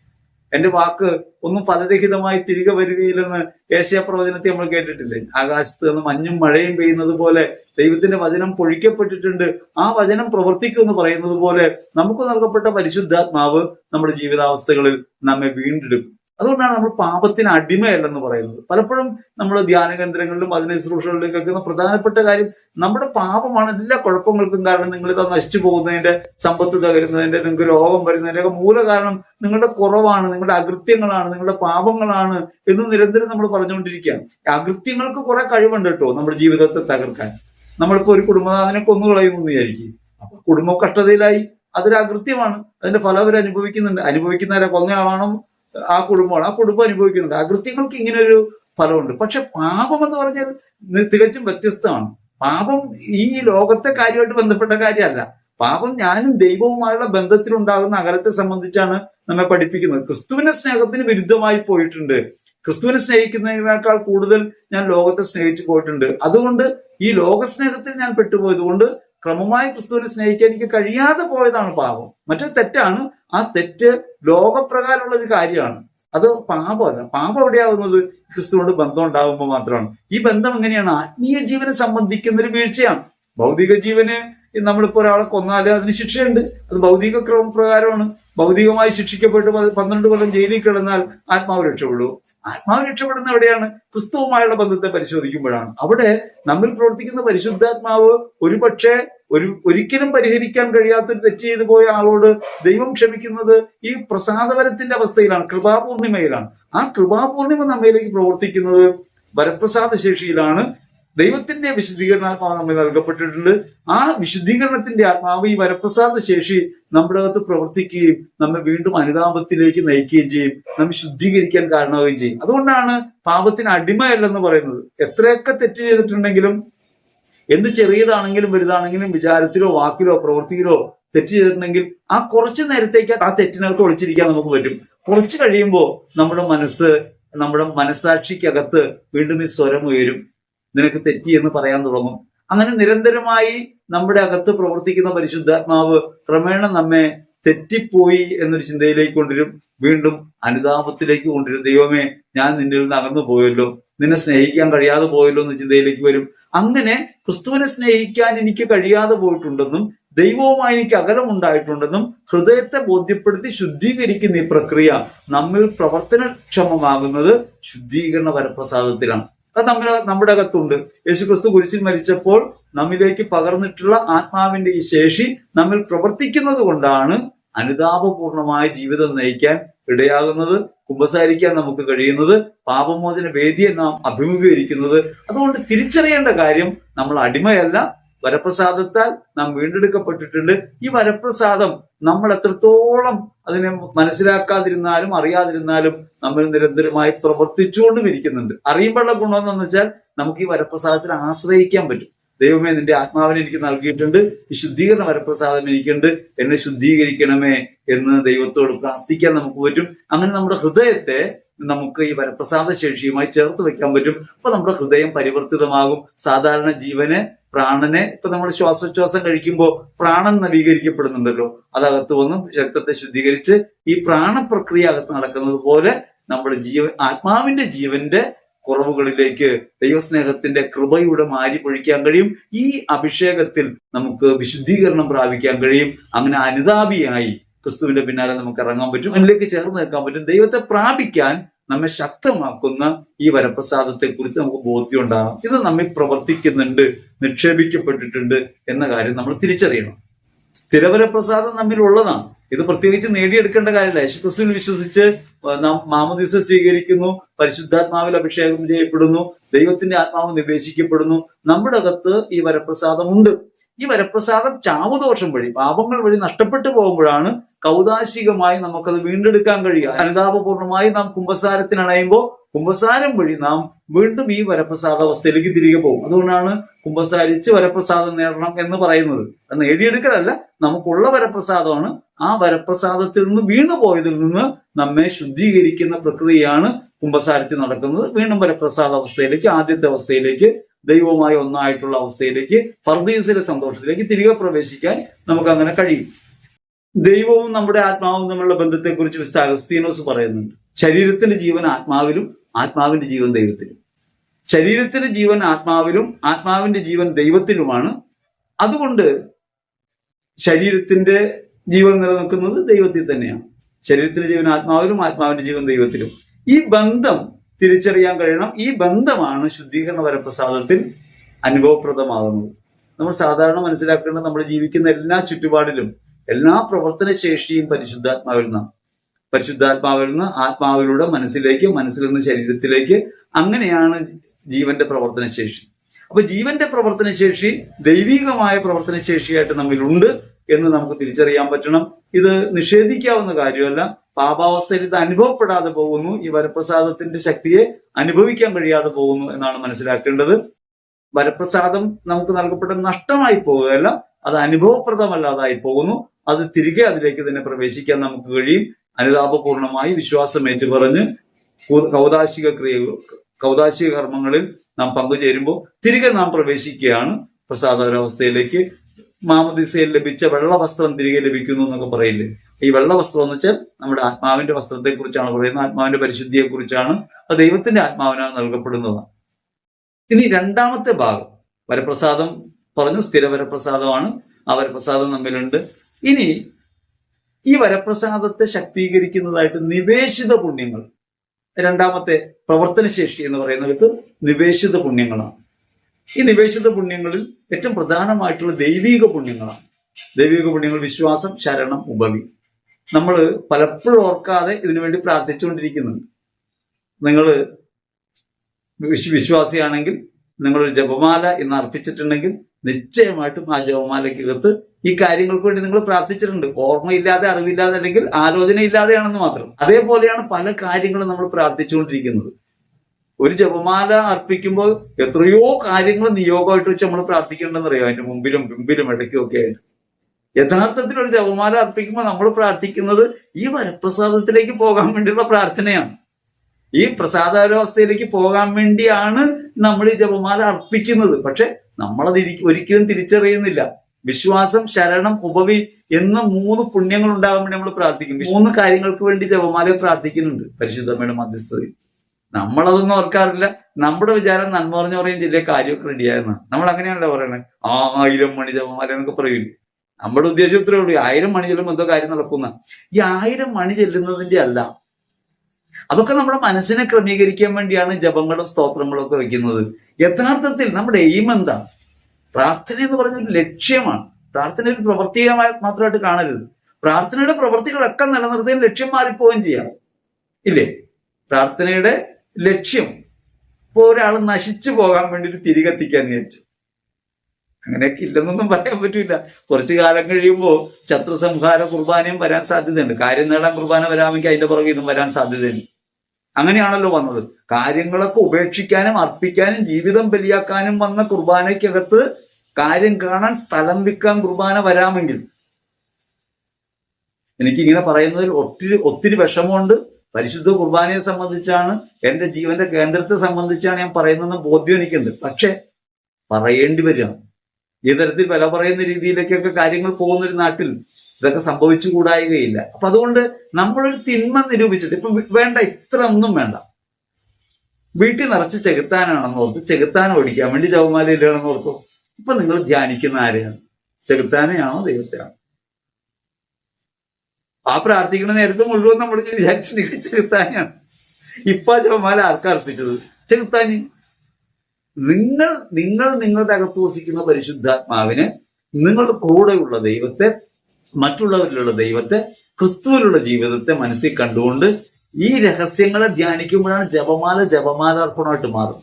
എന്റെ വാക്ക് ഒന്നും ഫലരഹിതമായി തിരികെ വരികയില്ലെന്ന് ഏഷ്യ പ്രവചനത്തെ നമ്മൾ കേട്ടിട്ടില്ലേ? ആകാശത്ത് നിന്ന് മഞ്ഞും മഴയും പെയ്യുന്നത് പോലെ ദൈവത്തിന്റെ വചനം പൊഴിക്കപ്പെട്ടിട്ടുണ്ട്. ആ വചനം പ്രവർത്തിക്കുമെന്ന് പറയുന്നത് പോലെ നമുക്ക് നൽകപ്പെട്ട പരിശുദ്ധാത്മാവ് നമ്മുടെ ജീവിതാവസ്ഥകളിൽ നമ്മെ വീണ്ടെടുക്കും. അതുകൊണ്ടാണ് നമ്മൾ പാപത്തിന് അടിമയല്ലെന്ന് പറയുന്നത്. പലപ്പോഴും നമ്മൾ ധ്യാന കേന്ദ്രങ്ങളിലും അതിന് ശുശ്രൂഷകളിലും കേൾക്കുന്ന പ്രധാനപ്പെട്ട കാര്യം നമ്മുടെ പാപമാണ് എല്ലാ കുഴപ്പങ്ങൾക്കും കാരണം നിങ്ങൾ ഇത് നശിച്ചു പോകുന്നതിന്റെ സമ്പത്ത് തകരുന്നതിന്റെ നിങ്ങൾക്ക് രോഗം വരുന്നതിന്റെ മൂല കാരണം നിങ്ങളുടെ കുറവാണ് നിങ്ങളുടെ അകൃത്യങ്ങളാണ് നിങ്ങളുടെ പാപങ്ങളാണ് എന്ന് നിരന്തരം നമ്മൾ പറഞ്ഞുകൊണ്ടിരിക്കുകയാണ്. അകൃത്യങ്ങൾക്ക് കുറെ കഴിവുണ്ട് കേട്ടോ നമ്മുടെ ജീവിതത്തെ തകർക്കാൻ. നമ്മളിപ്പോ ഒരു കുടുംബനാഥനെ കൊന്നുകളയുമെന്ന് വിചാരിക്കും. അപ്പൊ കുടുംബം കഷ്ടതയിലായി. അതൊരു അകൃത്യമാണ്. അതിന്റെ ഫലം അവർ അനുഭവിക്കുന്നുണ്ട് അനുഭവിക്കുന്നവരെ കൊന്നയാളാണോ? ആ കുടുംബമാണ്. ആ കുടുംബം അനുഭവിക്കുന്നുണ്ട്. അകൃത്യങ്ങൾക്ക് ഇങ്ങനെ ഒരു ഫലമുണ്ട്. പക്ഷെ പാപം എന്ന് പറഞ്ഞാൽ തികച്ചും വ്യത്യസ്തമാണ്. പാപം ഈ ലോകത്തെ കാര്യമായിട്ട് ബന്ധപ്പെട്ട കാര്യമല്ല. പാപം ഞാനും ദൈവവുമായുള്ള ബന്ധത്തിലുണ്ടാകുന്ന അകലത്തെ സംബന്ധിച്ചാണ് നമ്മെ പഠിപ്പിക്കുന്നത്. ക്രിസ്തുവിന്റെ സ്നേഹത്തിന് വിരുദ്ധമായി പോയിട്ടുണ്ട്. ക്രിസ്തുവിനെ സ്നേഹിക്കുന്നതിനേക്കാൾ കൂടുതൽ ഞാൻ ലോകത്തെ സ്നേഹിച്ചു പോയിട്ടുണ്ട്. അതുകൊണ്ട് ഈ ലോകസ്നേഹത്തിൽ ഞാൻ പെട്ടുപോയത് കൊണ്ട് ക്രമമായി ക്രിസ്തുവിനെ സ്നേഹിക്കാൻ എനിക്ക് കഴിയാതെ പോയതാണ് പാപം. മറ്റൊരു തെറ്റാണ് ആ തെറ്റ് ലോകപ്രകാരമുള്ള ഒരു കാര്യമാണ്. അത് പാപമല്ല. പാപം എവിടെയാവുന്നത്? ക്രിസ്തുവിനോട് ബന്ധം ഉണ്ടാകുമ്പോൾ മാത്രമാണ്. ഈ ബന്ധം എങ്ങനെയാണ്? ആത്മീയ ജീവനെ സംബന്ധിക്കുന്ന ഒരു വീഴ്ചയാണ്. ഭൗതിക ജീവന് നമ്മളിപ്പോ ഒരാളെ കൊന്നാൽ അതിന് ശിക്ഷയുണ്ട്. അത് ഭൗതിക ക്രമപ്രകാരമാണ്. ഭൗതികമായി ശിക്ഷിക്കപ്പെട്ട് പന്ത്രണ്ട് കൊല്ലം ജയിലിൽ കിടന്നാൽ ആത്മാവ് രക്ഷപ്പെടും ആത്മാവ് രക്ഷപ്പെടുന്ന എവിടെയാണ്? ക്രിസ്തുവുമായുള്ള ബന്ധത്തെ പരിശോധിക്കുമ്പോഴാണ്. അവിടെ നമ്മിൽ പ്രവർത്തിക്കുന്ന പരിശുദ്ധാത്മാവ് ഒരുപക്ഷെ ഒരു ഒരിക്കലും പരിഹരിക്കാൻ കഴിയാത്തൊരു തെറ്റ് ചെയ്തു പോയ ആളോട് ദൈവം ക്ഷമിക്കുന്നത് ഈ പ്രസാദവരത്തിന്റെ അവസ്ഥയിലാണ് കൃപാപൂർണിമയിലാണ്. ആ കൃപാപൂർണിമ നമ്മയിലേക്ക് പ്രവർത്തിക്കുന്നത് വരപ്രസാദ ശേഷിയിലാണ് ദൈവത്തിന്റെ വിശുദ്ധീകരണാത്മാവ് നമ്മൾ നൽകപ്പെട്ടിട്ടുണ്ട്. ആ വിശുദ്ധീകരണത്തിന്റെ ആത്മാവ് ഈ വരപ്രസാദ ശേഷി നമ്മുടെ അകത്ത് പ്രവർത്തിക്കുകയും നമ്മെ വീണ്ടും അനുതാപത്തിലേക്ക് നയിക്കുകയും ചെയ്യും. നമ്മെ ശുദ്ധീകരിക്കാൻ കാരണമാവുകയും ചെയ്യും. അതുകൊണ്ടാണ് പാപത്തിന് അടിമയല്ലെന്ന് പറയുന്നത്. എത്രയൊക്കെ തെറ്റ് ചെയ്തിട്ടുണ്ടെങ്കിലും എന്ത് ചെറിയതാണെങ്കിലും വലുതാണെങ്കിലും വിചാരത്തിലോ വാക്കിലോ പ്രവൃത്തിയിലോ തെറ്റ് ചെയ്തിട്ടുണ്ടെങ്കിൽ ആ കുറച്ച് നേരത്തേക്ക് ആ തെറ്റിനകത്ത് ഒളിച്ചിരിക്കാൻ നമുക്ക് പറ്റും. കുറച്ച് കഴിയുമ്പോൾ നമ്മുടെ മനസ്സ് നമ്മുടെ മനസാക്ഷിക്കകത്ത് വീണ്ടും ഈ സ്വരം ഉയരും. നിനക്ക് തെറ്റി എന്ന് പറയാൻ തുടങ്ങും. അങ്ങനെ നിരന്തരമായി നമ്മുടെ അകത്ത് പ്രവർത്തിക്കുന്ന പരിശുദ്ധാത്മാവ് ക്രമേണ നമ്മെ തെറ്റിപ്പോയി എന്നൊരു ചിന്തയിലേക്ക് കൊണ്ടുവരും. വീണ്ടും അനുതാപത്തിലേക്ക് കൊണ്ടുവരും. ദൈവമേ ഞാൻ നിന്നിൽ നിന്ന് അകന്നു പോയല്ലോ. നിന്നെ സ്നേഹിക്കാൻ കഴിയാതെ പോയല്ലോ എന്ന ചിന്തയിലേക്ക് വരും. അങ്ങനെ ക്രിസ്തുവിനെ സ്നേഹിക്കാൻ എനിക്ക് കഴിയാതെ പോയിട്ടുണ്ടെന്നും ദൈവവുമായി എനിക്ക് അകലമുണ്ടായിട്ടുണ്ടെന്നും ഹൃദയത്തെ ബോധ്യപ്പെടുത്തി ശുദ്ധീകരിക്കുന്ന ഈ പ്രക്രിയ നമ്മിൽ പ്രവർത്തനക്ഷമമാകുന്നത് ശുദ്ധീകരണ വരപ്രസാദത്തിലാണ്. അത് നമ്മൾ നമ്മുടെ അകത്തുണ്ട്. യേശുക്രിസ്തു കുരിശിൽ മരിച്ചപ്പോൾ നമ്മിലേക്ക് പകർന്നിട്ടുള്ള ആത്മാവിന്റെ ഈ ശേഷി നമ്മിൽ പ്രവർത്തിക്കുന്നത് കൊണ്ടാണ് അനുതാപപൂർണമായ ജീവിതം നയിക്കാൻ ഇടയാകുന്നത് കുമ്പസാരിക്കാൻ നമുക്ക് കഴിയുന്നത് പാപമോചന വേദിയെ നാം അഭിമുഖീകരിക്കുന്നത്. അതുകൊണ്ട് തിരിച്ചറിയേണ്ട കാര്യം നമ്മൾ അടിമയല്ല വരപ്രസാദത്താൽ നാം വീണ്ടെടുക്കപ്പെട്ടിട്ടുണ്ട്. ഈ വരപ്രസാദം നമ്മൾ എത്രത്തോളം അതിനെ മനസ്സിലാക്കാതിരുന്നാലും അറിയാതിരുന്നാലും നമ്മൾ നിരന്തരമായി പ്രവർത്തിച്ചുകൊണ്ടും ഇരിക്കുന്നുണ്ട് അറിയുമ്പോഴുള്ള ഗുണം എന്ന് വെച്ചാൽ നമുക്ക് ഈ വരപ്രസാദത്തിൽ ആശ്രയിക്കാൻ പറ്റും. ദൈവമേ നിന്റെ ആത്മാവിനെ എനിക്ക് നൽകിയിട്ടുണ്ട്. ശുദ്ധീകരണ വരപ്രസാദം എനിക്കുണ്ട്. എന്നെ ശുദ്ധീകരിക്കണമേ എന്ന് ദൈവത്തോട് പ്രാർത്ഥിക്കാൻ നമുക്ക് പറ്റും. അങ്ങനെ നമ്മുടെ ഹൃദയത്തെ നമുക്ക് ഈ വരപ്രസാദ ശേഷിയുമായി ചേർത്ത് വെക്കാൻ പറ്റും. അപ്പൊ നമ്മുടെ ഹൃദയം പരിവർത്തിതമാകും. സാധാരണ ജീവനെ പ്രാണനെ ഇപ്പൊ നമ്മൾ ശ്വാസോച്ഛ്വാസം കഴിക്കുമ്പോൾ പ്രാണൻ നവീകരിക്കപ്പെടുന്നുണ്ടല്ലോ. അതകത്ത് വന്ന് രക്തത്തെ ശുദ്ധീകരിച്ച് ഈ പ്രാണപ്രക്രിയ അകത്ത് നടക്കുന്നത് പോലെ നമ്മുടെ ജീവൻ ആത്മാവിന്റെ ജീവന്റെ കുറവുകളിലേക്ക് ദൈവസ്നേഹത്തിന്റെ കൃപയുടെ മാരി പൊഴിക്കാൻ കഴിയും. ഈ അഭിഷേകത്തിൽ നമുക്ക് വിശുദ്ധീകരണം പ്രാപിക്കാൻ കഴിയും. അങ്ങനെ അനുതാപിയായി ക്രിസ്തുവിന്റെ പിന്നാലെ നമുക്ക് ഇറങ്ങാൻ പറ്റും. അതിലേക്ക് ചേർന്ന് നിൽക്കാൻ പറ്റും. ദൈവത്തെ പ്രാപിക്കാൻ നമ്മെ ശക്തമാക്കുന്ന ഈ വരപ്രസാദത്തെ കുറിച്ച് നമുക്ക് ബോധ്യം ഉണ്ടാകണം. ഇത് നമ്മിൽ പ്രവർത്തിക്കുന്നുണ്ട് നിക്ഷേപിക്കപ്പെട്ടിട്ടുണ്ട് എന്ന കാര്യം നമ്മൾ തിരിച്ചറിയണം. സ്ഥിരവരപ്രസാദം നമ്മിൽ ഉള്ളതാണ് ഇത് പ്രത്യേകിച്ച് നേടിയെടുക്കേണ്ട കാര്യമല്ല. യേശുക്രിസ്തുവിൽ വിശ്വസിച്ച് നാം മാമദീസ സ്വീകരിക്കുന്നു പരിശുദ്ധാത്മാവിൽ അഭിഷേകം ചെയ്യപ്പെടുന്നു ദൈവത്തിന്റെ ആത്മാവ് നിവേശിക്കപ്പെടുന്നു. നമ്മുടെ അകത്ത് ഈ വരപ്രസാദം ഉണ്ട്. ഈ വരപ്രസാദം ചാവുദോഷം വഴി പാപങ്ങൾ വഴി നഷ്ടപ്പെട്ടു പോകുമ്പോഴാണ് കൗതാശികമായി നമുക്കത് വീണ്ടെടുക്കാൻ കഴിയുക. അനുതാപപൂർണമായി നാം കുംഭസാരത്തിന് അണയുമ്പോൾ കുംഭസാരം വഴി നാം വീണ്ടും ഈ വരപ്രസാദ അവസ്ഥയിലേക്ക് തിരികെ പോകും. അതുകൊണ്ടാണ് കുംഭസാരിച്ച് വരപ്രസാദം നേടണം എന്ന് പറയുന്നത്. അത് നേടിയെടുക്കലല്ല നമുക്കുള്ള വരപ്രസാദമാണ്. ആ വരപ്രസാദത്തിൽ നിന്ന് വീണു പോയതിൽ നിന്ന് നമ്മെ ശുദ്ധീകരിക്കുന്ന പ്രക്രിയയാണ് കുംഭസാരത്തിൽ നടക്കുന്നത്. വീണ്ടും വരപ്രസാദ അവസ്ഥയിലേക്ക് ആദ്യത്തെ അവസ്ഥയിലേക്ക് ദൈവവുമായി ഒന്നായിട്ടുള്ള അവസ്ഥയിലേക്ക് പർദീസിലെ സന്തോഷത്തിലേക്ക് തിരികെ പ്രവേശിക്കാൻ നമുക്ക് അങ്ങനെ കഴിയും. ദൈവവും നമ്മുടെ ആത്മാവും തമ്മിലുള്ള ബന്ധത്തെക്കുറിച്ച് അഗസ്തീനോസ് പറയുന്നുണ്ട്. ശരീരത്തിന്റെ ജീവൻ ആത്മാവിലും ആത്മാവിന്റെ ജീവൻ ദൈവത്തിലും. ശരീരത്തിന്റെ ജീവൻ ആത്മാവിലും ആത്മാവിന്റെ ജീവൻ ദൈവത്തിലുമാണ്. അതുകൊണ്ട് ശരീരത്തിന്റെ ജീവൻ നിലനിൽക്കുന്നത് ദൈവത്തിൽ തന്നെയാണ്. ശരീരത്തിന്റെ ജീവൻ ആത്മാവിലും ആത്മാവിന്റെ ജീവൻ ദൈവത്തിലും. ഈ ബന്ധം തിരിച്ചറിയാൻ കഴിയണം. ഈ ബന്ധമാണ് ശുദ്ധീകരണ വരപ്രസാദത്തിൽ അനുഭവപ്രദമാകുന്നത്. നമ്മൾ സാധാരണ മനസ്സിലാക്കേണ്ടത് നമ്മൾ ജീവിക്കുന്ന എല്ലാ ചുറ്റുപാടിലും എല്ലാ പ്രവർത്തന ശേഷിയും പരിശുദ്ധാത്മാവിൽ നിന്നാണ്. പരിശുദ്ധാത്മാവിൽ നിന്ന് ആത്മാവിലൂടെ മനസ്സിലേക്ക് മനസ്സിൽ നിന്ന് ശരീരത്തിലേക്ക് അങ്ങനെയാണ് ജീവന്റെ പ്രവർത്തന ശേഷി അപ്പൊ ജീവന്റെ പ്രവർത്തന ശേഷി ദൈവികമായ പ്രവർത്തന ശേഷിയായിട്ട് നമ്മിലുണ്ട് എന്ന് നമുക്ക് തിരിച്ചറിയാൻ പറ്റണം. ഇത് നിഷേധിക്കാവുന്ന കാര്യമല്ല. പാപാവസ്ഥയിൽ ഇത് അനുഭവപ്പെടാതെ പോകുന്നു. ഈ വരപ്രസാദത്തിന്റെ ശക്തിയെ അനുഭവിക്കാൻ കഴിയാതെ പോകുന്നു എന്നാണ് മനസ്സിലാക്കേണ്ടത്. വരപ്രസാദം നമുക്ക് നൽകപ്പെട്ട നഷ്ടമായി പോവുകയല്ല അത് അനുഭവപ്രദമല്ലാതായി പോകുന്നു. അത് തിരികെ അതിലേക്ക് തന്നെ പ്രവേശിക്കാൻ നമുക്ക് കഴിയും. അനുതാപപൂർണമായി വിശ്വാസം ഏറ്റുപറഞ്ഞ് കൗതാശിക ക്രിയ കൗതാശിക കർമ്മങ്ങളിൽ നാം പങ്കുചേരുമ്പോൾ തിരികെ നാം പ്രവേശിക്കുകയാണ് പ്രസാദാവസ്ഥയിലേക്ക് മാമദിസയിൽ ലഭിച്ച വെള്ളവസ്ത്രം തിരികെ ലഭിക്കുന്നു എന്നൊക്കെ പറയില്ലേ? ഈ വെള്ളവസ്ത്രം എന്ന് വെച്ചാൽ നമ്മുടെ ആത്മാവിന്റെ വസ്ത്രത്തെ കുറിച്ചാണ് പറയുന്നത് ആത്മാവിന്റെ പരിശുദ്ധിയെ കുറിച്ചാണ് അത് ദൈവത്തിന്റെ ആത്മാവിനാണ് നൽകപ്പെടുന്നതാണ്. ഇനി രണ്ടാമത്തെ ഭാഗം വരപ്രസാദം പറഞ്ഞു സ്ഥിരവരപ്രസാദമാണ് ആ വരപ്രസാദം നമ്മിലുണ്ട് ഇനി ഈ വരപ്രസാദത്തെ ശക്തീകരിക്കുന്നതായിട്ട് നിവേശിത പുണ്യങ്ങൾ. രണ്ടാമത്തെ പ്രവർത്തനശേഷി എന്ന് പറയുന്നിടത്ത് നിവേശിത പുണ്യങ്ങളാണ്. ഈ നിവേശിത പുണ്യങ്ങളിൽ ഏറ്റവും പ്രധാനമായിട്ടുള്ള ദൈവീക പുണ്യങ്ങളാണ്. ദൈവിക പുണ്യങ്ങൾ വിശ്വാസം ശരണം ഉപവി. നമ്മൾ പലപ്പോഴും ഓർക്കാതെ ഇതിനു വേണ്ടി പ്രാർത്ഥിച്ചുകൊണ്ടിരിക്കുന്നുണ്ട്. നിങ്ങൾ വിശ്വാസിയാണെങ്കിൽ നിങ്ങളൊരു ജപമാല ഇന്ന് അർപ്പിച്ചിട്ടുണ്ടെങ്കിൽ നിശ്ചയമായിട്ടും ആ ജവമാലയ്ക്കകത്ത് ഈ കാര്യങ്ങൾക്ക് വേണ്ടി നിങ്ങൾ പ്രാർത്ഥിച്ചിട്ടുണ്ട്. ഓർമ്മയില്ലാതെ അറിവില്ലാതെ അല്ലെങ്കിൽ ആലോചന ഇല്ലാതെയാണെന്ന് മാത്രം. അതേപോലെയാണ് പല കാര്യങ്ങളും നമ്മൾ പ്രാർത്ഥിച്ചുകൊണ്ടിരിക്കുന്നത്. ഒരു ജപമാല അർപ്പിക്കുമ്പോൾ എത്രയോ കാര്യങ്ങൾ നിയോഗമായിട്ട് വെച്ച് നമ്മൾ പ്രാർത്ഥിക്കേണ്ടെന്ന് അറിയാം അതിന്റെ മുമ്പിലും പിമ്പിലും ഇടയ്ക്കും ഒക്കെ ആയിട്ട്. യഥാർത്ഥത്തിൽ ഒരു ജപമാല അർപ്പിക്കുമ്പോൾ നമ്മൾ പ്രാർത്ഥിക്കുന്നത് ഈ വരപ്രസാദത്തിലേക്ക് പോകാൻ വേണ്ടിയുള്ള പ്രാർത്ഥനയാണ്. ഈ പ്രസാദാവസ്ഥയിലേക്ക് പോകാൻ വേണ്ടിയാണ് നമ്മൾ ഈ ജപമാല അർപ്പിക്കുന്നത്. പക്ഷെ നമ്മളത് ഒരിക്കലും തിരിച്ചറിയുന്നില്ല. വിശ്വാസം ശരണം ഉപവി എന്ന മൂന്ന് പുണ്യങ്ങൾ ഉണ്ടാകാൻ വേണ്ടി നമ്മൾ പ്രാർത്ഥിക്കും. മൂന്ന് കാര്യങ്ങൾക്ക് വേണ്ടി ജപമാല പ്രാർത്ഥിക്കുന്നുണ്ട്. പരിശുദ്ധമ്മയുടെ മധ്യസ്ഥതയിൽ. നമ്മളതൊന്നും ഓർക്കാറില്ല. നമ്മുടെ വിചാരം നന്മ പറഞ്ഞു പറയും ജില്ല കാര്യമൊക്കെ റെഡിയായെന്നാണ്. നമ്മൾ അങ്ങനെയാണല്ലോ പറയുന്നത് ആ ആയിരം മണി ജപമാല എന്നൊക്കെ പറയില്ലേ നമ്മുടെ ഉദ്ദേശം ഇത്രയേ ഉള്ളൂ. ആയിരം മണി ചെല്ലുമ്പോൾ എന്തോ കാര്യം നടക്കുന്ന ഈ ആയിരം മണി ചെല്ലുന്നതിന്റെ അല്ല. അതൊക്കെ നമ്മുടെ മനസ്സിനെ ക്രമീകരിക്കാൻ വേണ്ടിയാണ് ജപങ്ങളും സ്തോത്രങ്ങളും ഒക്കെ വെക്കുന്നത്. യഥാർത്ഥത്തിൽ നമ്മുടെ എയിം എന്താ? പ്രാർത്ഥന എന്ന് പറഞ്ഞ ഒരു ലക്ഷ്യമാണ്. പ്രാർത്ഥന ഒരു പ്രവർത്തികമായി മാത്രമായിട്ട് കാണരുത്. പ്രാർത്ഥനയുടെ പ്രവർത്തികളൊക്കെ നിലനിർത്തുകയും ലക്ഷ്യം മാറിപ്പോവുകയും ചെയ്യാം. ഇല്ലേ? പ്രാർത്ഥനയുടെ ലക്ഷ്യം ഇപ്പൊ ഒരാൾ നശിച്ചു പോകാൻ വേണ്ടി ഒരു തിരികെത്തിക്കാൻ വിചാരിച്ചു. അങ്ങനെയൊക്കെ ഇല്ലെന്നൊന്നും പറയാൻ പറ്റില്ല കുറച്ച് കാലം കഴിയുമ്പോൾ ശത്രു സംഹാര കുർബാനയും വരാൻ സാധ്യതയുണ്ട്. കാര്യം നേടാൻ കുർബാന വരാമെങ്കിൽ അതിന്റെ പുറകെ ഇതും വരാൻ സാധ്യതയുണ്ട് അങ്ങനെയാണല്ലോ വന്നത്. കാര്യങ്ങളൊക്കെ ഉപേക്ഷിക്കാനും അർപ്പിക്കാനും ജീവിതം ബലിയാക്കാനും വന്ന കുർബാനയ്ക്കകത്ത് കാര്യം കാണാൻ സ്ഥലം വിൽക്കാൻ കുർബാന വരാമെങ്കിൽ. എനിക്കിങ്ങനെ പറയുന്നതിൽ ഒത്തിരി ഒത്തിരി വിഷമമുണ്ട്. പരിശുദ്ധ കുർബാനയെ സംബന്ധിച്ചാണ് എന്റെ ജീവന്റെ കേന്ദ്രത്തെ സംബന്ധിച്ചാണ് ഞാൻ പറയുന്നതെന്ന് ബോധ്യം എനിക്കുണ്ട്. പക്ഷേ പറയേണ്ടി വരിക ഈ തരത്തിൽ വില പറയുന്ന രീതിയിലേക്കൊക്കെ കാര്യങ്ങൾ പോകുന്ന ഒരു നാട്ടിൽ ഇതൊക്കെ സംഭവിച്ചു കൂടായികയില്ല. അപ്പൊ അതുകൊണ്ട് നമ്മളൊരു തിന്മ നിരൂപിച്ചിട്ട് ഇപ്പൊ വേണ്ട ഇത്ര ഒന്നും വേണ്ട. വീട്ടിൽ നിറച്ച് ചെകുത്താനാണെന്ന് ഓർത്ത് ചെകുത്താൻ ഓടിക്കാൻ വേണ്ടി ജവമാല ഇല്ലാണെന്ന് ഓർത്തു. ഇപ്പൊ നിങ്ങൾ ധ്യാനിക്കുന്ന ആരെയാണ്? ചെകുത്താനെയാണോ ദൈവത്തെയാണോ? ആ പ്രാർത്ഥിക്കുന്ന നേരത്തെ മുഴുവൻ നമ്മൾ വിചാരിച്ചിട്ടുണ്ടെങ്കിൽ ചെകുത്താനെയാണ്. ഇപ്പൊ ജവമാല ആർക്കാ അർപ്പിച്ചത്? ചെകുത്താനി. നിങ്ങൾ നിങ്ങൾ നിങ്ങളുടെ അകത്ത് വസിക്കുന്ന പരിശുദ്ധാത്മാവിന് നിങ്ങളുടെ കൂടെയുള്ള ദൈവത്തെ മറ്റുള്ളവരിലുള്ള ദൈവത്തെ ക്രിസ്തുവിലുള്ള ജീവിതത്തെ മനസ്സിൽ കണ്ടുകൊണ്ട് ഈ രഹസ്യങ്ങളെ ധ്യാനിക്കുമ്പോഴാണ് ജപമാല ജപമാലാർപ്പണമായിട്ട് മാറുന്നത്.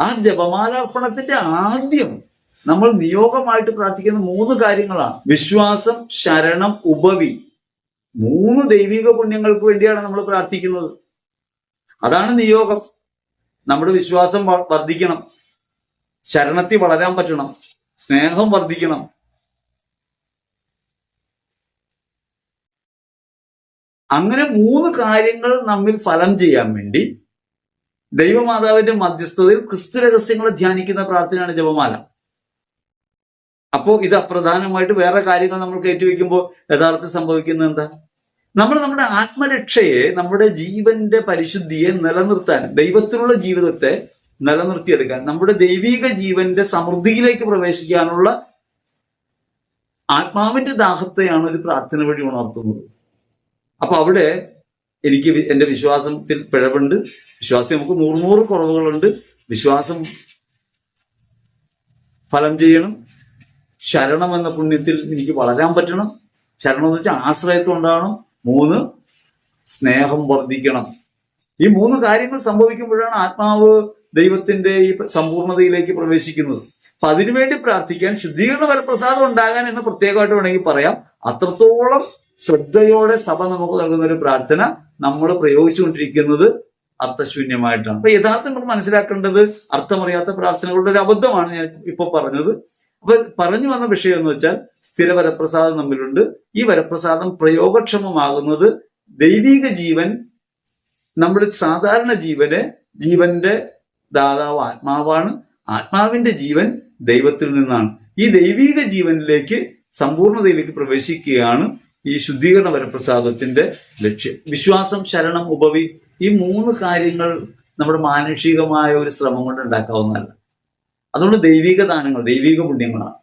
ആ ജപമാലാർപ്പണത്തിന്റെ ആദ്യം നമ്മൾ നിയോഗമായിട്ട് പ്രാർത്ഥിക്കുന്ന മൂന്ന് കാര്യങ്ങളാണ്. വിശ്വാസം ശരണം ഉപവി. മൂന്ന് ദൈവിക പുണ്യങ്ങൾക്ക് വേണ്ടിയാണ് നമ്മൾ പ്രാർത്ഥിക്കുന്നത്. അതാണ് നിയോഗം. നമ്മുടെ വിശ്വാസം വർദ്ധിക്കണം. ശരണത്തിൽ വളരാൻ പറ്റണം. സ്നേഹം വർദ്ധിക്കണം. അങ്ങനെ മൂന്ന് കാര്യങ്ങൾ നമ്മിൽ ഫലം ചെയ്യാൻ വേണ്ടി ദൈവമാതാവിന്റെ മധ്യസ്ഥതയിൽ ക്രിസ്തു രഹസ്യങ്ങളെ ധ്യാനിക്കുന്ന പ്രാർത്ഥനയാണ് ജപമാല. അപ്പോ ഇത് അപ്രധാനമായിട്ട് വേറെ കാര്യങ്ങൾ നമ്മൾ കയറ്റിവെക്കുമ്പോൾ യഥാർത്ഥം സംഭവിക്കുന്നത് എന്താ? നമ്മൾ നമ്മുടെ ആത്മരക്ഷയെ നമ്മുടെ ജീവന്റെ പരിശുദ്ധിയെ നിലനിർത്താൻ ദൈവത്തിലുള്ള ജീവിതത്തെ നിലനിർത്തിയെടുക്കാൻ നമ്മുടെ ദൈവിക ജീവന്റെ സമൃദ്ധിയിലേക്ക് പ്രവേശിക്കാനുള്ള ആത്മാവിന്റെ ദാഹത്തെയാണ് ഒരു പ്രാർത്ഥന വഴി ഉണർത്തുന്നത്. അപ്പൊ അവിടെ എനിക്ക് എന്റെ വിശ്വാസത്തിൽ പിഴവുണ്ട്. വിശ്വാസം നമുക്ക് നൂറ് നൂറ് കുറവുകളുണ്ട്. വിശ്വാസം ഫലം ചെയ്യണം. ശരണം എന്ന പുണ്യത്തിൽ എനിക്ക് വളരാൻ പറ്റണം. ശരണം എന്ന് വെച്ചാൽ ആശ്രയത്വം ഉണ്ടാകണം മൂന്ന് സ്നേഹം വർദ്ധിക്കണം. ഈ മൂന്ന് കാര്യങ്ങൾ സംഭവിക്കുമ്പോഴാണ് ആത്മാവ് ദൈവത്തിന്റെ ഈ സമ്പൂർണതയിലേക്ക് പ്രവേശിക്കുന്നത്. അപ്പൊ അതിനുവേണ്ടി പ്രാർത്ഥിക്കാൻ ശുദ്ധീകരണ ഫലപ്രസാദം ഉണ്ടാകാൻ എന്ന് പ്രത്യേകമായിട്ട് വേണമെങ്കിൽ പറയാം. അത്രത്തോളം ശ്രദ്ധയോടെ സഭ നമുക്ക് നൽകുന്ന ഒരു പ്രാർത്ഥന നമ്മൾ പ്രയോഗിച്ചുകൊണ്ടിരിക്കുന്നത് അർത്ഥശൂന്യമായിട്ടാണ്. അപ്പൊ യഥാർത്ഥം നമ്മൾ മനസ്സിലാക്കേണ്ടത് അർത്ഥമറിയാത്ത പ്രാർത്ഥനകളുടെ ഒരു അബദ്ധമാണ് ഞാൻ ഇപ്പൊ പറഞ്ഞത്. അപ്പൊ പറഞ്ഞു വന്ന വിഷയം എന്ന് വെച്ചാൽ സ്ഥിര വരപ്രസാദം തമ്മിലുണ്ട്. ഈ വരപ്രസാദം പ്രയോഗക്ഷമമാകുന്നത് ദൈവിക ജീവൻ നമ്മുടെ സാധാരണ ജീവന് ജീവന്റെ ദാതാവ് ആത്മാവാണ്. ആത്മാവിന്റെ ജീവൻ ദൈവത്തിൽ നിന്നാണ്. ഈ ദൈവിക ജീവനിലേക്ക് സമ്പൂർണതയിലേക്ക് പ്രവേശിക്കുകയാണ് ഈ ശുദ്ധീകരണ വരപ്രസാദത്തിന്റെ ലക്ഷ്യം. വിശ്വാസം ശരണം ഉപവി ഈ മൂന്ന് കാര്യങ്ങൾ നമ്മുടെ മാനുഷികമായ ഒരു ശ്രമം കൊണ്ട് ഉണ്ടാക്കാവുന്നതല്ല. അതുകൊണ്ട് ദൈവിക ദാനങ്ങൾ ദൈവിക പുണ്യങ്ങളാണ്.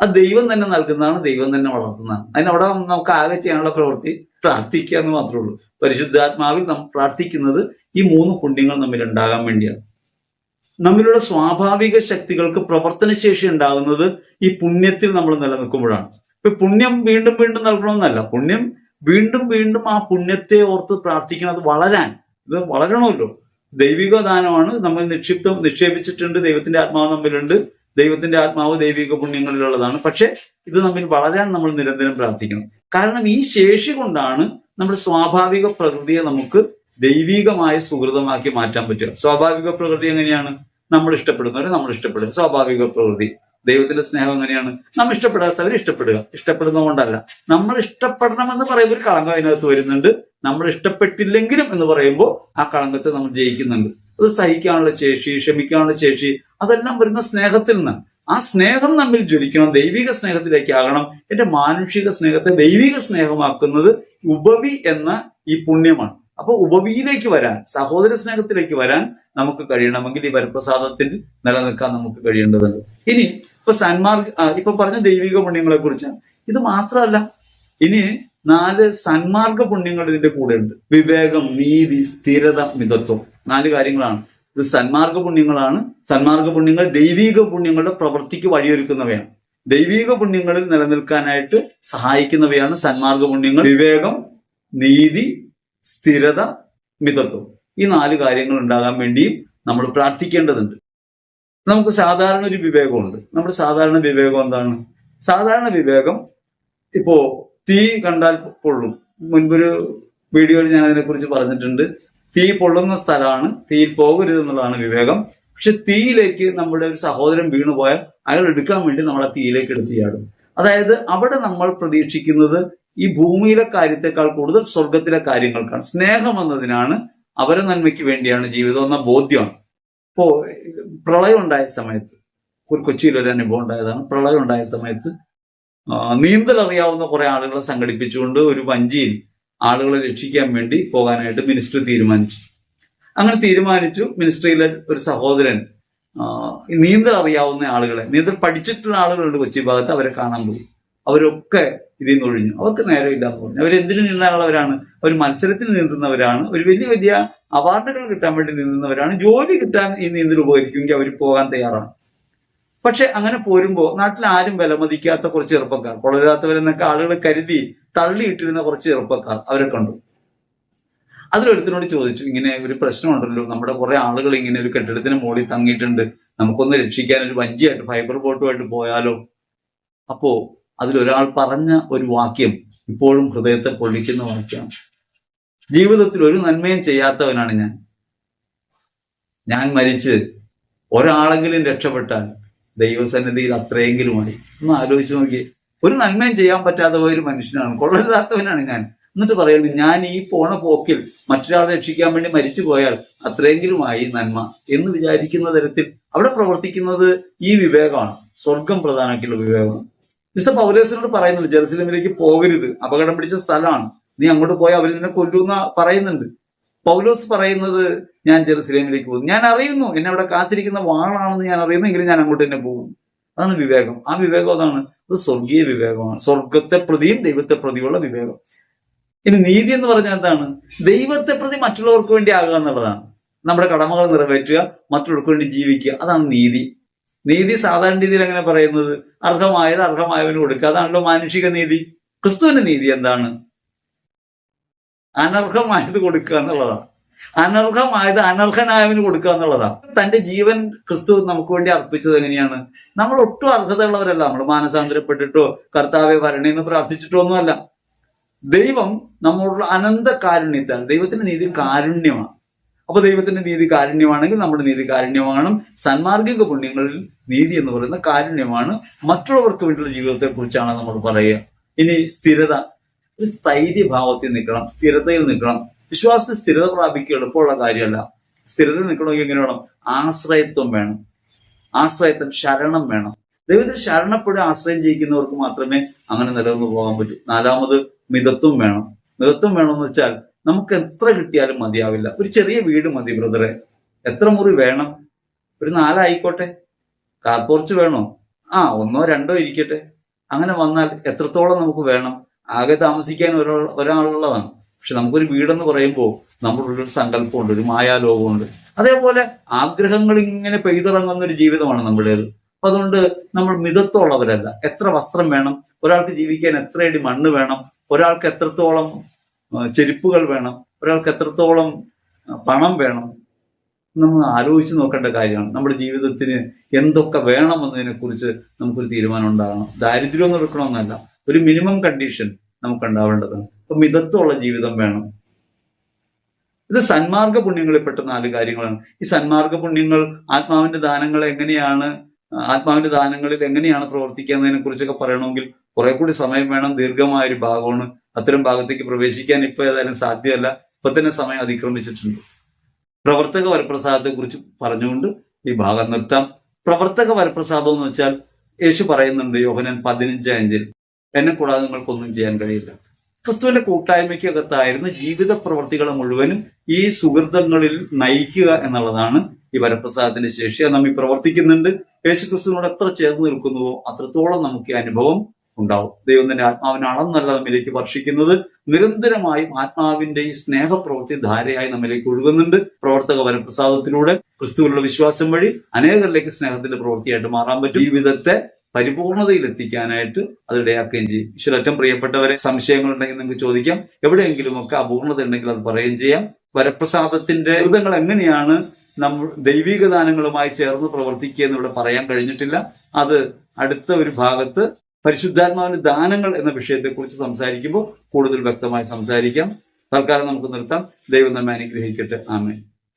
അത് ദൈവം തന്നെ നൽകുന്നതാണ് ദൈവം തന്നെ വളർത്തുന്നതാണ്. അതിനവിടെ നമുക്ക് ആകെ ചെയ്യാനുള്ള പ്രവൃത്തി പ്രാർത്ഥിക്കുക എന്ന് മാത്രമേ ഉള്ളൂ. പരിശുദ്ധാത്മാവിൽ നാം പ്രാർത്ഥിക്കുന്നത് ഈ മൂന്ന് പുണ്യങ്ങൾ നമ്മിൽ ഉണ്ടാകാൻ വേണ്ടിയാണ്. നമ്മിലുള്ള സ്വാഭാവിക ശക്തികൾക്ക് പ്രവർത്തന ശേഷി ഉണ്ടാകുന്നത് ഈ പുണ്യത്തിൽ നമ്മൾ നിലനിൽക്കുമ്പോഴാണ്. ഇപ്പൊ പുണ്യം വീണ്ടും വീണ്ടും നൽകണമെന്നല്ല. പുണ്യം വീണ്ടും വീണ്ടും ആ പുണ്യത്തെ ഓർത്ത് പ്രാർത്ഥിക്കണം. അത് വളരാൻ. ഇത് വളരണമല്ലോ. ദൈവിക ദാനമാണ്. നമ്മൾ നിക്ഷിപ്തം നിക്ഷേപിച്ചിട്ടുണ്ട്. ദൈവത്തിന്റെ ആത്മാവ് നമ്മിലുണ്ട്. ദൈവത്തിന്റെ ആത്മാവ് ദൈവിക പുണ്യങ്ങളിലുള്ളതാണ്. പക്ഷെ ഇത് നമ്മിൽ വളരാൻ നമ്മൾ നിരന്തരം പ്രാർത്ഥിക്കണം. കാരണം ഈ ശേഷി കൊണ്ടാണ് നമ്മുടെ സ്വാഭാവിക പ്രകൃതിയെ നമുക്ക് ദൈവികമായ സുഹൃതമാക്കി മാറ്റാൻ പറ്റുക. സ്വാഭാവിക പ്രകൃതി എങ്ങനെയാണ്? നമ്മൾ ഇഷ്ടപ്പെടുന്നവരെ നമ്മൾ ഇഷ്ടപ്പെടുക സ്വാഭാവിക പ്രകൃതി. ദൈവത്തിന്റെ സ്നേഹം എങ്ങനെയാണ്? നാം ഇഷ്ടപ്പെടാത്തവർ ഇഷ്ടപ്പെടുക. ഇഷ്ടപ്പെടുന്നതുകൊണ്ടല്ല നമ്മൾ ഇഷ്ടപ്പെടണമെന്ന് പറയുമ്പോൾ ഒരു കളങ്കം അതിനകത്ത് വരുന്നുണ്ട്. നമ്മൾ ഇഷ്ടപ്പെട്ടില്ലെങ്കിലും എന്ന് പറയുമ്പോൾ ആ കളങ്കത്തെ നമ്മൾ ജയിക്കുന്നുണ്ട്. അത് സഹിക്കാനുള്ള ശേഷി ക്ഷമിക്കാനുള്ള ശേഷി അതെല്ലാം വരുന്ന സ്നേഹത്തിൽ നിന്ന്. ആ സ്നേഹം നമ്മിൽ ജ്വലിക്കണം. ദൈവിക സ്നേഹത്തിലേക്ക് ആകണം. എന്റെ മാനുഷിക സ്നേഹത്തെ ദൈവിക സ്നേഹമാക്കുന്നത് ഉപവി എന്ന ഈ പുണ്യമാണ്. അപ്പൊ ഉപവിയിലേക്ക് വരാൻ സഹോദര സ്നേഹത്തിലേക്ക് വരാൻ നമുക്ക് കഴിയണമെങ്കിൽ ഈ വരപ്രസാദത്തിൽ നിലനിൽക്കാൻ നമുക്ക് കഴിയേണ്ടതുണ്ട്. ഇനി ഇപ്പൊ സന്മാർഗ ഇപ്പൊ പറഞ്ഞ ദൈവിക പുണ്യങ്ങളെ കുറിച്ച് ഇത് മാത്രമല്ല. ഇനി നാല് സന്മാർഗ പുണ്യങ്ങൾ ഇതിന്റെ കൂടെ ഉണ്ട്. വിവേകം നീതി സ്ഥിരത മിതത്വം. നാല് കാര്യങ്ങളാണ്. ഇത് സന്മാർഗ പുണ്യങ്ങളാണ്. സന്മാർഗ പുണ്യങ്ങൾ ദൈവിക പുണ്യങ്ങളുടെ പ്രവൃത്തിക്ക് വഴിയൊരുക്കുന്നവയാണ്. ദൈവിക പുണ്യങ്ങളിൽ നിലനിൽക്കാനായിട്ട് സഹായിക്കുന്നവയാണ് സന്മാർഗ പുണ്യങ്ങൾ. വിവേകം നീതി സ്ഥിരത മിതത്വം. ഈ നാല് കാര്യങ്ങൾ ഉണ്ടാകാൻ വേണ്ടിയും നമ്മൾ പ്രാർത്ഥിക്കേണ്ടതുണ്ട്. നമുക്ക് സാധാരണ ഒരു വിവേകമുണ്ട്. നമ്മുടെ സാധാരണ വിവേകം എന്താണ്? സാധാരണ വിവേകം ഇപ്പോ തീ കണ്ടാൽ പൊള്ളും. മുൻപൊരു വീഡിയോയിൽ ഞാൻ അതിനെക്കുറിച്ച് പറഞ്ഞിട്ടുണ്ട്. തീ പൊള്ളുന്ന സ്ഥലമാണ് തീയിൽ പോകരുത് എന്നുള്ളതാണ് വിവേകം. പക്ഷെ തീയിലേക്ക് നമ്മുടെ ഒരു സഹോദരൻ വീണുപോയാൽ അയാൾ എടുക്കാൻ വേണ്ടി നമ്മൾ ആ തീയിലേക്ക് എടുത്തിയാടും അതായത് അവിടെ നമ്മൾ പ്രതീക്ഷിക്കുന്നത് ഈ ഭൂമിയിലെ കാര്യത്തെക്കാൾ കൂടുതൽ സ്വർഗത്തിലെ കാര്യങ്ങൾക്കാണ്. സ്നേഹം എന്നതിനാണ് അവരെ നന്മയ്ക്ക് വേണ്ടിയാണ് ജീവിതം എന്ന ബോധ്യമാണ്. ഇപ്പോ പ്രളയം ഉണ്ടായ സമയത്ത് ഒരു കൊച്ചിയിൽ ഒരു അനുഭവം ഉണ്ടായതാണ്. പ്രളയം ഉണ്ടായ സമയത്ത് നീന്തൽ അറിയാവുന്ന കുറെ ആളുകളെ സംഘടിപ്പിച്ചുകൊണ്ട് ഒരു വഞ്ചിയിൽ ആളുകളെ രക്ഷിക്കാൻ വേണ്ടി പോകാനായിട്ട് മിനിസ്റ്റർ തീരുമാനിച്ചു. അങ്ങനെ തീരുമാനിച്ചു. മിനിസ്ട്രിയിലെ ഒരു സഹോദരൻ നീന്തൽ അറിയാവുന്ന ആളുകളെ നീന്തൽ പഠിച്ചിട്ടുള്ള ആളുകളുണ്ട് കൊച്ചി ഭാഗത്ത് അവരെ കാണാൻ പോയി. അവരൊക്കെ ഇതിൽ നിന്ന് ഒഴിഞ്ഞു. അവർക്ക് നേരമില്ല എന്ന് പറഞ്ഞു. അവരെന്തിനു നിന്നാനുള്ളവരാണ് അവർ മത്സരത്തിന് നീന്തുന്നവരാണ് ഒരു വലിയ വലിയ അവാർഡുകൾ കിട്ടാൻ വേണ്ടി നീന്തുന്നവരാണ് ജോലി കിട്ടാൻ ഈ നീന്തൽ ഉപകരിക്കുമെങ്കിൽ അവർ പോകാൻ തയ്യാറാണ്. പക്ഷെ അങ്ങനെ പോരുമ്പോൾ നാട്ടിൽ ആരും വിലമതിക്കാത്ത കുറച്ച് ചെറുപ്പക്കാർ കൊളരാത്തവരെന്നൊക്കെ ആളുകൾ കരുതി തള്ളിയിട്ടിരുന്ന കുറച്ച് ചെറുപ്പക്കാർ അവരെ കണ്ടു. അതിലൊരുത്തിനോട് ചോദിച്ചു ഇങ്ങനെ ഒരു പ്രശ്നമുണ്ടല്ലോ. നമ്മുടെ കുറെ ആളുകൾ ഇങ്ങനെ ഒരു കെട്ടിടത്തിന് മുകളിൽ തങ്ങിയിട്ടുണ്ട്. നമുക്കൊന്ന് രക്ഷിക്കാൻ ഒരു വഞ്ചിയായിട്ട് ഫൈബർ ബോട്ടുമായിട്ട് പോയാലോ? അപ്പോ അതിലൊരാൾ പറഞ്ഞ ഒരു വാക്യം ഇപ്പോഴും ഹൃദയത്തെ പൊള്ളിക്കുന്ന വാക്യം ജീവിതത്തിൽ ഒരു നന്മയും ചെയ്യാത്തവനാണ് ഞാൻ. ഞാൻ മരിച്ച് ഒരാളെങ്കിലും രക്ഷപ്പെട്ടാൽ ദൈവസന്നിധിയിൽ അത്രയെങ്കിലുമായി. ഒന്ന് ആലോചിച്ച് നോക്കി ഒരു നന്മയും ചെയ്യാൻ പറ്റാത്ത ഒരു മനുഷ്യനാണ്. കൊള്ളരുതാത്തവനാണ് ഞാൻ. എന്നിട്ട് പറയുന്നു ഞാൻ ഈ പോണ പോക്കിൽ മറ്റൊരാളെ രക്ഷിക്കാൻ വേണ്ടി മരിച്ചു പോയാൽ അത്രയെങ്കിലുമായി നന്മ. എന്ന് വിചാരിക്കുന്ന തരത്തിൽ അവിടെ പ്രവർത്തിക്കുന്നത് ഈ വിവേകമാണ്. സ്വർഗം പ്രധാനമായിട്ടുള്ള വിവേകമാണ്. മിസ്റ്റർ പൗലേസിനോട് പറയുന്നുണ്ട് ജെറുസലേമിലേക്ക് പോകരുത് അപകടം പിടിച്ച സ്ഥലമാണ്. നീ അങ്ങോട്ട് പോയാൽ അവർ നിന്നെ കൊല്ലുന്ന പറയുന്നുണ്ട്. പൗലോസ് പറയുന്നത് ഞാൻ ജെറുസലേമിലേക്ക് പോകും ഞാൻ അറിയുന്നു എന്നെ അവിടെ കാത്തിരിക്കുന്ന വാളാണെന്ന് ഞാൻ അറിയുന്നു എങ്കിലും ഞാൻ അങ്ങോട്ട് തന്നെ പോകും അതാണ് വിവേകം. ആ വിവേകം അതാണ്. അത് സ്വർഗീയ വിവേകമാണ്. സ്വർഗത്തെ പ്രതിയും ദൈവത്തെ പ്രതിയുള്ള വിവേകം. ഇനി നീതി എന്ന് പറഞ്ഞാൽ എന്താണ്? ദൈവത്തെ പ്രതി മറ്റുള്ളവർക്ക് വേണ്ടി ആകുക എന്നുള്ളതാണ്. നമ്മുടെ കടമകൾ നിറവേറ്റുക മറ്റുള്ളവർക്ക് വേണ്ടി ജീവിക്കുക. അതാണ് നീതി. നീതി സാധാരണ രീതിയിൽ എങ്ങനെ പറയുന്നത്? അർഹമായത് അർഹമായവന് കൊടുക്കുക. അതാണല്ലോ മാനുഷിക നീതി. ക്രിസ്തുവിന്റെ നീതി എന്താണ്? അനർഹമായത് കൊടുക്കുക എന്നുള്ളതാണ്. അനർഹമായത് അനർഹനായവന് കൊടുക്കുക എന്നുള്ളതാണ്. തന്റെ ജീവൻ ക്രിസ്തു നമുക്ക് വേണ്ടി അർപ്പിച്ചത് എങ്ങനെയാണ്? നമ്മൾ ഒട്ടും അർഹതയുള്ളവരല്ല. നമ്മൾ മാനസാന്തരപ്പെട്ടിട്ടോ കർത്താവെ വരണേ എന്ന് പ്രാർത്ഥിച്ചിട്ടോ ഒന്നുമല്ല. ദൈവം നമ്മളുടെ അനന്ത കാരുണ്യത്താൽ ദൈവത്തിന്റെ നീതി കാരുണ്യമാണ്. അപ്പൊ ദൈവത്തിന്റെ നീതി കാരുണ്യമാണെങ്കിൽ നമ്മുടെ നീതി കാരുണ്യമാണ് സന്മാർഗിക പുണ്യങ്ങളിൽ നീതി എന്ന് പറയുന്ന കാരുണ്യമാണ്. മറ്റുള്ളവർക്ക് വേണ്ടിയുള്ള ജീവിതത്തെ കുറിച്ചാണ് നമ്മൾ പറയുക. ഇനി സ്ഥിരത. ഒരു സ്ഥൈര്യഭാവത്തിൽ നിൽക്കണം. സ്ഥിരതയിൽ നിൽക്കണം. വിശ്വാസത്തിൽ സ്ഥിരത പ്രാപിക്കുക എളുപ്പമുള്ള കാര്യമല്ല. സ്ഥിരത നിൽക്കണമെങ്കിൽ എങ്ങനെ വേണം? ആശ്രയത്വം വേണം. ആശ്രയത്വം ശരണം വേണം. ദൈവത്തിൽ ശരണപ്പെടുക ആശ്രയം ചെയ്യിക്കുന്നവർക്ക് മാത്രമേ അങ്ങനെ നിലനിന്ന് പോകാൻ പറ്റൂ. നാലാമത് മിതത്വം വേണം. മിതത്വം വേണമെന്ന് വെച്ചാൽ നമുക്ക് എത്ര കിട്ടിയാലും മതിയാവില്ല. ഒരു ചെറിയ വീട് മതി ബ്രദറെ. എത്ര മുറി വേണം? ഒരു നാലായിക്കോട്ടെ. കാർ പോർച്ച് വേണോ? ആ ഒന്നോ രണ്ടോ ഇരിക്കട്ടെ. അങ്ങനെ വന്നാൽ എത്രത്തോളം നമുക്ക് വേണം? ആകെ താമസിക്കാൻ ഒരാൾ ഒരാളുള്ളതാണ്. പക്ഷെ നമുക്കൊരു വീടെന്ന് പറയുമ്പോൾ നമ്മുടെ ഉള്ളിൽ സങ്കല്പമുണ്ട് ഒരു മായാലോകമുണ്ട്. അതേപോലെ ആഗ്രഹങ്ങൾ ഇങ്ങനെ പെയ്തിറങ്ങുന്ന ഒരു ജീവിതമാണ് നമ്മുടേത്. അപ്പൊ അതുകൊണ്ട് നമ്മൾ മിതത്തുള്ളവരല്ല എത്ര വസ്ത്രം വേണം? ഒരാൾക്ക് ജീവിക്കാൻ എത്രയടി മണ്ണ് വേണം? ഒരാൾക്ക് എത്രത്തോളം ചെരുപ്പുകൾ വേണം. ഒരാൾക്ക് എത്രത്തോളം പണം വേണം നമ്മൾ ആലോചിച്ച് നോക്കേണ്ട കാര്യമാണ്. നമ്മുടെ ജീവിതത്തിന് എന്തൊക്കെ വേണമെന്നതിനെ കുറിച്ച് നമുക്കൊരു തീരുമാനം ഉണ്ടാകണം. ദാരിദ്ര്യം നിൽക്കണമെന്നല്ല ഒരു മിനിമം കണ്ടീഷൻ നമുക്ക് ഉണ്ടാവേണ്ടതാണ് അപ്പൊ മിതത്വമുള്ള ജീവിതം വേണം. ഇത് സന്മാർഗ പുണ്യങ്ങളിൽപ്പെട്ട നാല് കാര്യങ്ങളാണ്. ഈ സന്മാർഗ പുണ്യങ്ങൾ ആത്മാവിന്റെ ദാനങ്ങൾ എങ്ങനെയാണ് ആത്മാവിന്റെ ദാനങ്ങളിൽ എങ്ങനെയാണ് പ്രവർത്തിക്കുന്നതിനെ കുറിച്ചൊക്കെ പറയണമെങ്കിൽ കുറെ കൂടി സമയം വേണം. ദീർഘമായ ഒരു ഭാഗമാണ്. അത്തരം ഭാഗത്തേക്ക് പ്രവേശിക്കാൻ ഇപ്പൊ ഏതായാലും സാധ്യമല്ല. ഇപ്പൊ തന്നെ സമയം അതിക്രമിച്ചിട്ടുണ്ട്. പ്രവർത്തക വരപ്രസാദത്തെ കുറിച്ച് പറഞ്ഞുകൊണ്ട് ഈ ഭാഗം നിർത്താം. പ്രവർത്തക വരപ്രസാദം എന്ന് വെച്ചാൽ യേശു പറയുന്നുണ്ട് യോഹനൻ പതിനഞ്ച് അഞ്ചിൽ എന്നെ കൂടാതെ നിങ്ങൾക്കൊന്നും ചെയ്യാൻ കഴിയില്ല. ക്രിസ്തുവിന്റെ കൂട്ടായ്മയ്ക്കകത്തായിരുന്ന ജീവിത പ്രവർത്തികളെ മുഴുവനും ഈ സുഹൃതങ്ങളിൽ നയിക്കുക എന്നുള്ളതാണ് ഈ വരപ്രസാദത്തിന്റെ ശേഷി. അത് നമ്മി പ്രവർത്തിക്കുന്നുണ്ട്. യേശു ക്രിസ്തുവിനോട് എത്ര ചേർന്ന് നിൽക്കുന്നുവോ അത്രത്തോളം നമുക്ക് അനുഭവം ഉണ്ടാവും. ദൈവം തന്നെ ആത്മാവിനെ നമ്മിലേക്ക് വർഷിക്കുന്നത്. നിരന്തരമായും ആത്മാവിന്റെ ഈ സ്നേഹപ്രവൃത്തി ധാരയായി നമ്മിലേക്ക് ഒഴുകുന്നുണ്ട്. പ്രവർത്തക വരപ്രസാദത്തിലൂടെ ക്രിസ്തുവിലുള്ള വിശ്വാസം വഴി അനേകരിലേക്ക് സ്നേഹത്തിന്റെ പ്രവൃത്തിയായിട്ട് മാറാൻ പറ്റും. ജീവിതത്തെ പരിപൂർണതയിൽ എത്തിക്കാനായിട്ട് അത് ഇടയാക്കുകയും ചെയ്യും. ഈശ്വരറ്റം പ്രിയപ്പെട്ടവരെ സംശയങ്ങളുണ്ടെങ്കിൽ നിങ്ങൾക്ക് ചോദിക്കാം. എവിടെയെങ്കിലുമൊക്കെ അപൂർണത ഉണ്ടെങ്കിൽ അത് പറയുകയും ചെയ്യാം. വരപ്രസാദത്തിന്റെ ദുരിതങ്ങൾ എങ്ങനെയാണ് നമ്മൾ ദൈവിക ദാനങ്ങളുമായി ചേർന്ന് പ്രവർത്തിക്കുക എന്നിവിടെ പറയാൻ കഴിഞ്ഞിട്ടില്ല. അത് അടുത്ത ഒരു ഭാഗത്ത് പരിശുദ്ധാത്മാവിന്റെ ദാനങ്ങൾ എന്ന വിഷയത്തെക്കുറിച്ച് സംസാരിക്കുമ്പോൾ കൂടുതൽ വ്യക്തമായി സംസാരിക്കാം. തൽക്കാലം നമുക്ക് നിർത്താം. ദൈവം നമ്മെ അനുഗ്രഹിക്കട്ടെ. ആമേ